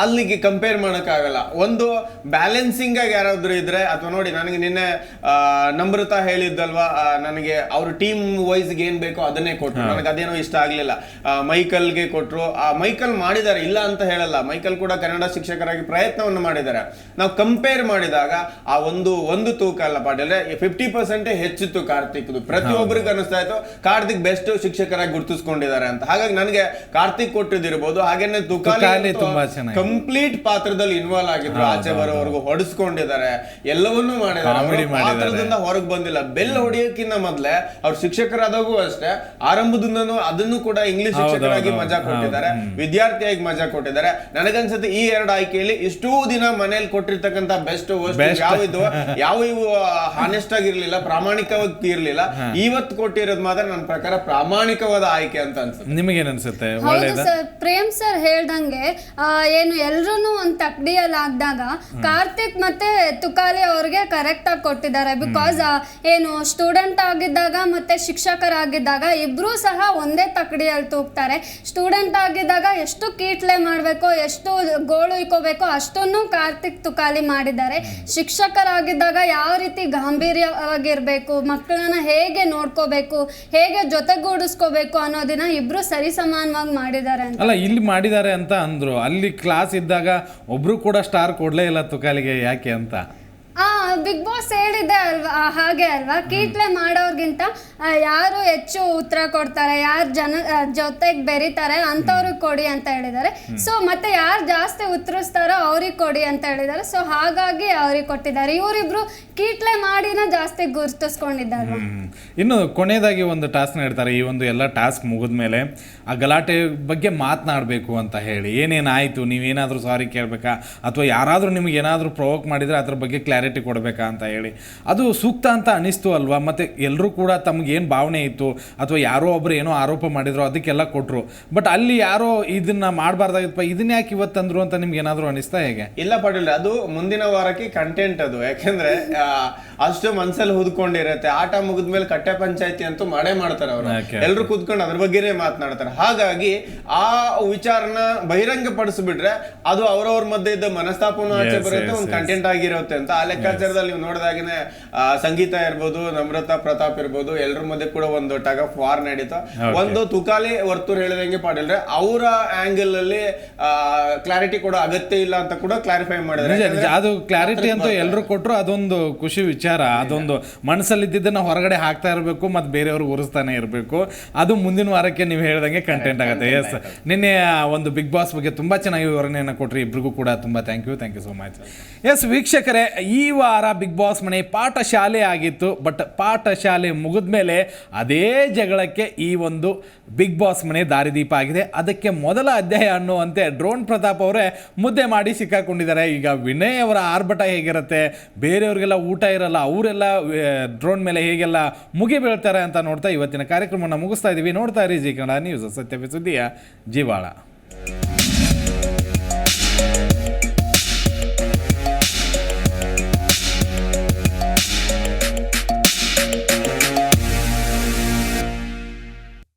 ಅಲ್ಲಿಗೆ ಕಂಪೇರ್ ಆಗಲ್ಲ ಒಂದು ಬ್ಯಾಲೆನ್ಸಿಂಗ್ ಆಗಿ ಯಾರಾದ್ರೂ ಇದ್ರೆ ಅಥವಾ ನೋಡಿ ನನಗೆ ನಿನ್ನೆ ನಮ್ರತಾ ಹೇಳಿದ್ದಲ್ವಾ ನನಗೆ ಅವ್ರ ಟೀಮ್ ವೈಸ್ ಏನ್ ಬೇಕೋ ಅದನ್ನೇ ಕೊಟ್ಟರು ನನಗೆ ಅದೇನೋ ಇಷ್ಟ ಆಗ್ಲಿಲ್ಲ. ಮೈಕಲ್ಗೆ ಕೊಟ್ರು. ಆ ಮೈಕಲ್ ಮಾಡಿದ್ದಾರೆ ಇಲ್ಲ ಅಂತ ಹೇಳಲ್ಲ. ಮೈಕಲ್ ಕೂಡ ಕನ್ನಡ ಶಿಕ್ಷಕರಾಗಿ ಪ್ರಯತ್ನವನ್ನು ಮಾಡಿದ್ದಾರೆ. ನಾವು ಕಂಪೇರ್ ಮಾಡಿದಾಗ ಆ ಒಂದು ಒಂದು ತೂಕ ಅಲ್ಲ ಪಾಟೀಲ್ ಫಿಫ್ಟಿ ಪರ್ಸೆಂಟ್ ಹೆಚ್ಚಿತ್ತು ಕಾರ್ತಿಕ್ ಪ್ರತಿಯೊಬ್ಬರಿಗೂ ಅನಿಸ್ತಾ ಇತ್ತು ಕಾರ್ತಿಕ್ ಬೆಸ್ಟ್ ಶಿಕ್ಷಕರಾಗಿ ಗುರುತಿಸ್ಕೊಂಡಿದ್ದಾರೆ ಅಂತ. ಹಾಗಾಗಿ ನನಗೆ ಕಾರ್ತಿಕ್ ಕೊಟ್ಟಿದ್ದಿರಬಹುದು ಹಾಗೇನೆ ತುಕಾಲಿ. ಕಂಪ್ಲೀಟ್ ಪಾತ್ರದಲ್ಲಿ ಇನ್ವಾಲ್ವ್ ಆಗಿದ್ರು ಆಚೆ ಬರೋವರೆಗೂ ಹೊಡೆಸ್ಕೊಂಡಿದ್ದಾರೆ. ಎಲ್ಲವನ್ನೂ ಮಾಡಿದ್ದಾರೆ. ಪಾತ್ರದಿಂದ ಹೊರಗೆ ಬಂದಿಲ್ಲ. ಬೆಲ್ ಹೊಡಿಯೋಕ್ಕಿಂತ ಮೊದ್ಲೇ ಅವ್ರ ಶಿಕ್ಷಕರಾದಾಗೂ ಅಷ್ಟೇ ಆರಂಭದಿಂದನೂ ಅದನ್ನು ಕೂಡ ಇಂಗ್ಲಿಷ್ ಶಿಕ್ಷಕರಾಗಿ ಮಜಾ ಕೊಟ್ಟಿದ್ದಾರೆ. ವಿದ್ಯಾರ್ಥಿಯಾಗಿ ಮಜಾ ಕೊಟ್ಟಿದ್ದಾರೆ. ನನಗನ್ಸುತ್ತೆ ಈ ಎರಡು ಆಯ್ಕೆಯಲ್ಲಿ ಇಷ್ಟೂ ದಿನ ಮನೇಲಿ ಕೊಟ್ಟಿರ್ತಕ್ಕಂತ ಬೆಸ್ಟ್. ಯಾವ ಇದು [LAUGHS] ಯಾವ ಇವು ಹಾನೆಸ್ಟ್ ಆಗಿರ್ಲಿಲ್ಲ ಪ್ರಾಮಾಣಿಕವಾಗಿ ಇರ್ಲಿಲ್ಲ ಇವತ್ತು ಕೊಟ್ಟಿರೋದು ಮಾತ್ರ ನನ್ನ ಪ್ರಕಾರ ಪ್ರಾಮಾಣಿಕವಾದ ಆಯ್ಕೆ ಅಂತ ಅನ್ಸುತ್ತೆ. ನಿಮಗೇನ್ ಅನ್ಸುತ್ತೆ ಹೌದು ಸರ್ ಪ್ರೇಮ್ ಸರ್ ಹೇಳ್ದಂಗೆ ಆ, ಏನು ಎಲ್ರೂ ಒಂದ್ ತಕ್ಡಿಯಲ್ಲಿ ಆಗ್ದಾಗ ಕಾರ್ತಿಕ್ ಮತ್ತೆ ತುಕಾಲಿ ಅವ್ರಿಗೆ ಕರೆಕ್ಟ್ ಆಗಿ ಕೊಟ್ಟಿದ್ದಾರೆ. ಬಿಕಾಸ್ ಏನು ಸ್ಟೂಡೆಂಟ್ ಆಗಿದ್ದಾಗ ಮತ್ತೆ ಶಿಕ್ಷಕರಾಗಿದ್ದಾಗ ಇಬ್ರು ಸಹ ಒಂದೇ ತಕ್ಡಿಯಲ್ಲಿ ತೂಗ್ತಾರೆ. ಸ್ಟೂಡೆಂಟ್ ಆಗಿದ್ದಾಗ ಎಷ್ಟು ಕೀಟ್ಲೆ ಮಾಡ್ಬೇಕು ಎಷ್ಟು ಗೋಳು ಇಕ್ಕೋಬೇಕು ಅಷ್ಟನ್ನು ಕಾರ್ತಿಕ್ ತುಕಾಲಿ ಮಾಡಿದ್ದಾರೆ. ಶಿಕ್ಷಕರಾಗಿದ್ದಾಗ ಯಾವ ರೀತಿ ಗಾಂಭೀರ್ಯವಾಗಿರಬೇಕು ಮಕ್ಕಳನ್ನ ಹೇಗೆ ನೋಡ್ಕೋಬೇಕು ಹೇಗೆ ಜೊತೆಗೂಡಿಸ್ಕೋಬೇಕು ಅನ್ನೋದನ್ನ ಇಬ್ರು ಸರಿಸಮಾನವಾಗಿ ಮಾಡಿದ್ದಾರೆ ಅಂತ. ಅಲ್ಲ ಇಲ್ಲಿ ಮಾಡಿದ್ದಾರೆ ಅಂತ ಅಂದ್ರು. ಅಲ್ಲಿ ಕ್ಲಾಸ್ ಇದ್ದಾಗ ಒಬ್ರು ಕೂಡ ಸ್ಟಾರ್ ಕೊಡ್ಲೇ ಇಲ್ಲ ತುಕಾಲಿಗೆ ಯಾಕೆ ಅಂತ. ಆ ಬಿಗ್ ಬಾಸ್ ಹೇಳಿದ್ದೆ ಅಲ್ವಾ? ಆ, ಹಾಗೆ ಅಲ್ವಾ? ಕೀಟ್ಲೆ ಮಾಡೋರ್ಗಿಂತ ಆ, ಯಾರು ಹೆಚ್ಚು ಉತ್ತರ ಕೊಡ್ತಾರೆ ಯಾರು ಜನ ಜೊತೆಗೆ ಬೆರಿತಾರೆ ಅಂಥವ್ರಿಗೆ ಕೊಡಿ ಅಂತ ಹೇಳಿದ್ದಾರೆ. ಸೊ ಮತ್ತೆ ಯಾರು ಜಾಸ್ತಿ ಉತ್ತರಿಸ್ತಾರೋ ಅವ್ರಿಗೆ ಕೊಡಿ ಅಂತ ಹೇಳಿದ್ದಾರೆ. ಸೊ ಹಾಗಾಗಿ ಅವ್ರಿಗೆ ಕೊಟ್ಟಿದ್ದಾರೆ. ಇವರಿಬ್ರು ಕೀಟ್ಲೆ ಮಾಡಿನ ಜಾಸ್ತಿ ಗುರುತಿಸ್ಕೊಂಡಿದ್ದಾರೆ ಹ್ಮ್. ಇನ್ನು ಕೊನೆಯದಾಗಿ ಒಂದು ಟಾಸ್ಕ್ ನೀಡ್ತಾರೆ ಈ ಒಂದು ಎಲ್ಲ ಟಾಸ್ಕ್ ಮುಗಿದ್ಮೇಲೆ ಆ ಗಲಾಟೆ ಬಗ್ಗೆ ಮಾತನಾಡಬೇಕು ಅಂತ ಹೇಳಿ. ಏನೇನಾಯಿತು ನೀವೇನಾದರೂ ಸಾರಿ ಕೇಳಬೇಕಾ? ಅಥವಾ ಯಾರಾದರೂ ನಿಮಗೆ ಏನಾದರೂ ಪ್ರೊವೋಕ್ ಮಾಡಿದರೆ ಅದ್ರ ಬಗ್ಗೆ ಕ್ಲಾರಿಟಿ ಕೊಡಬೇಕಾ ಅಂತ ಹೇಳಿ. ಅದು ಸೂಕ್ತ ಅಂತ ಅನಿಸ್ತು ಅಲ್ವಾ? ಮತ್ತು ಎಲ್ಲರೂ ಕೂಡ ತಮಗೇನು ಭಾವನೆ ಇತ್ತು? ಅಥವಾ ಯಾರೋ ಒಬ್ಬರು ಏನೋ ಆರೋಪ ಮಾಡಿದ್ರು ಅದಕ್ಕೆಲ್ಲ ಕೊಟ್ಟರು ಬಟ್ ಅಲ್ಲಿ ಯಾರೋ ಇದನ್ನ ಮಾಡಬಾರ್ದಾಗಿತ್ತಪ್ಪ ಇದನ್ನ ಯಾಕೆ ಇವತ್ತಂದ್ರು ಅಂತ ನಿಮ್ಗೆ ಏನಾದರೂ ಅನಿಸ್ತಾ ಹೇಗೆ? ಇಲ್ಲ ಪಾಟೀಲ್ ಅದು ಮುಂದಿನ ವಾರಕ್ಕೆ ಕಂಟೆಂಟ್ ಅದು. ಯಾಕೆಂದ್ರೆ ಅಷ್ಟು ಮನ್ಸಲ್ಲಿ ಹುದ್ಕೊಂಡಿರತ್ತೆ. ಆಟ ಮುಗಿದ್ಮೇಲೆ ಕಟ್ಟೆ ಪಂಚಾಯತಿ ಅಂತೂ ಮಾಡೇ ಮಾಡ್ತಾರೆ ಅವರು. ಎಲ್ಲರೂ ಎಲ್ರು ಕೂತ್ಕೊಂಡು ಅದ್ರ ಬಗ್ಗೆನೇ ಮಾತನಾಡ್ತಾರೆ. ಹಾಗಾಗಿ ಆ ವಿಚಾರನ ಬಹಿರಂಗ ಪಡಿಸ್ಬಿಟ್ರೆ ಅದು ಅವ್ರವ್ರ ಮಧ್ಯೆ ಇದ್ದ ಮನಸ್ತಾಪನೂ ಆಚೆ ಬರುತ್ತೆ ಒಂದು ಕಂಟೆಂಟ್ ಆಗಿರುತ್ತೆ ಅಂತ. ಲೆಕ್ಕಾಚಾರದಲ್ಲಿ ನೀವು ನೋಡಿದಾಗನೇ ಸಂಗೀತ ಇರ್ಬೋದು ನಮ್ರತಾ ಪ್ರತಾಪ್ ಇರ್ಬೋದು ಎಲ್ಲರ ಮಧ್ಯೆ ಕೂಡ ಒಂದು ಟಗ್ ಆಫ್ ವಾರ್ ನಡೀತು. ಒಂದು ತುಕಾಲಿ ವರ್ತೂರ್ ಹೇಳಿದಂಗೆ ಪಾಟೀಲ್ರೆ ಅವರ ಆಂಗಲ್ ಅಲ್ಲಿ ಕ್ಲಾರಿಟಿ ಕೂಡ ಅಗತ್ಯ ಇಲ್ಲ ಅಂತ ಕೂಡ ಕ್ಲಾರಿಫೈ ಮಾಡಿದ್ರೆ ಅದು ಕ್ಲಾರಿಟಿ ಅಂತ ಎಲ್ಲರೂ ಕೊಟ್ಟರು ಅದೊಂದು ಖುಷಿ ವಿಚಾರ. ಅದೊಂದು ಮನಸ್ಸಲ್ಲಿ ಇದ್ದಿದ್ದನ್ನ ಹೊರಗಡೆ ಹಾಕ್ತಾ ಇರಬೇಕು ಮತ್ತು ಬೇರೆಯವ್ರಿಗೆ ಉರಿಸ್ತಾನೆ ಇರಬೇಕು. ಅದು ಮುಂದಿನ ವಾರಕ್ಕೆ ನೀವು ಹೇಳ್ದಂಗೆ ಕಂಟೆಂಟ್ ಆಗುತ್ತೆ. ಎಸ್ ನಿನ್ನೆ ಒಂದು ಬಿಗ್ ಬಾಸ್ ಬಗ್ಗೆ ತುಂಬ ಚೆನ್ನಾಗಿ ವಿವರಣೆಯನ್ನು ಕೊಟ್ರಿ. ಇಬ್ರಿಗೂ ಕೂಡ ತುಂಬ thank you thank you so much yes ವೀಕ್ಷಕರೇ ಈ ವಾರ ಬಿಗ್ ಬಾಸ್ ಮನೆ ಪಾಠಶಾಲೆ ಆಗಿತ್ತು ಬಟ್ ಪಾಠಶಾಲೆ ಮುಗಿದ್ಮೇಲೆ ಅದೇ ಜಗಳಕ್ಕೆ ಈ ಒಂದು ಬಿಗ್ ಬಾಸ್ ಮನೆ ದಾರಿದೀಪ ಆಗಿದೆ. ಅದಕ್ಕೆ ಮೊದಲ ಅಧ್ಯಾಯ ಅನ್ನುವಂತೆ ಡ್ರೋನ್ ಪ್ರತಾಪ್ ಅವರೇ ಮುದ್ದೆ ಮಾಡಿ ಸಿಕ್ಕಾಕೊಂಡಿದ್ದಾರೆ. ಈಗ ವಿನಯ್ ಅವರ ಆರ್ಭಟ ಹೇಗಿರುತ್ತೆ? ಬೇರೆಯವ್ರಿಗೆಲ್ಲ ಊಟ ಇರಲ್ಲ, ಅವರೆಲ್ಲ ಡ್ರೋನ್ ಮೇಲೆ ಹೇಗೆಲ್ಲ ಮುಗಿ ಬೀಳ್ತಾರೆ ಅಂತ ನೋಡ್ತಾ ಇವತ್ತಿನ ಕಾರ್ಯಕ್ರಮವನ್ನು ಮುಗಿಸ್ತಾ ಇದ್ದೀವಿ ನೋಡ್ತಾ ಇರಿ ಜಿ ಕನ್ನಡ ನ್ಯೂಸ್. ಸತ್ಯಪಿ ಸುದ್ದಿಯ ಜೀವಾಳ.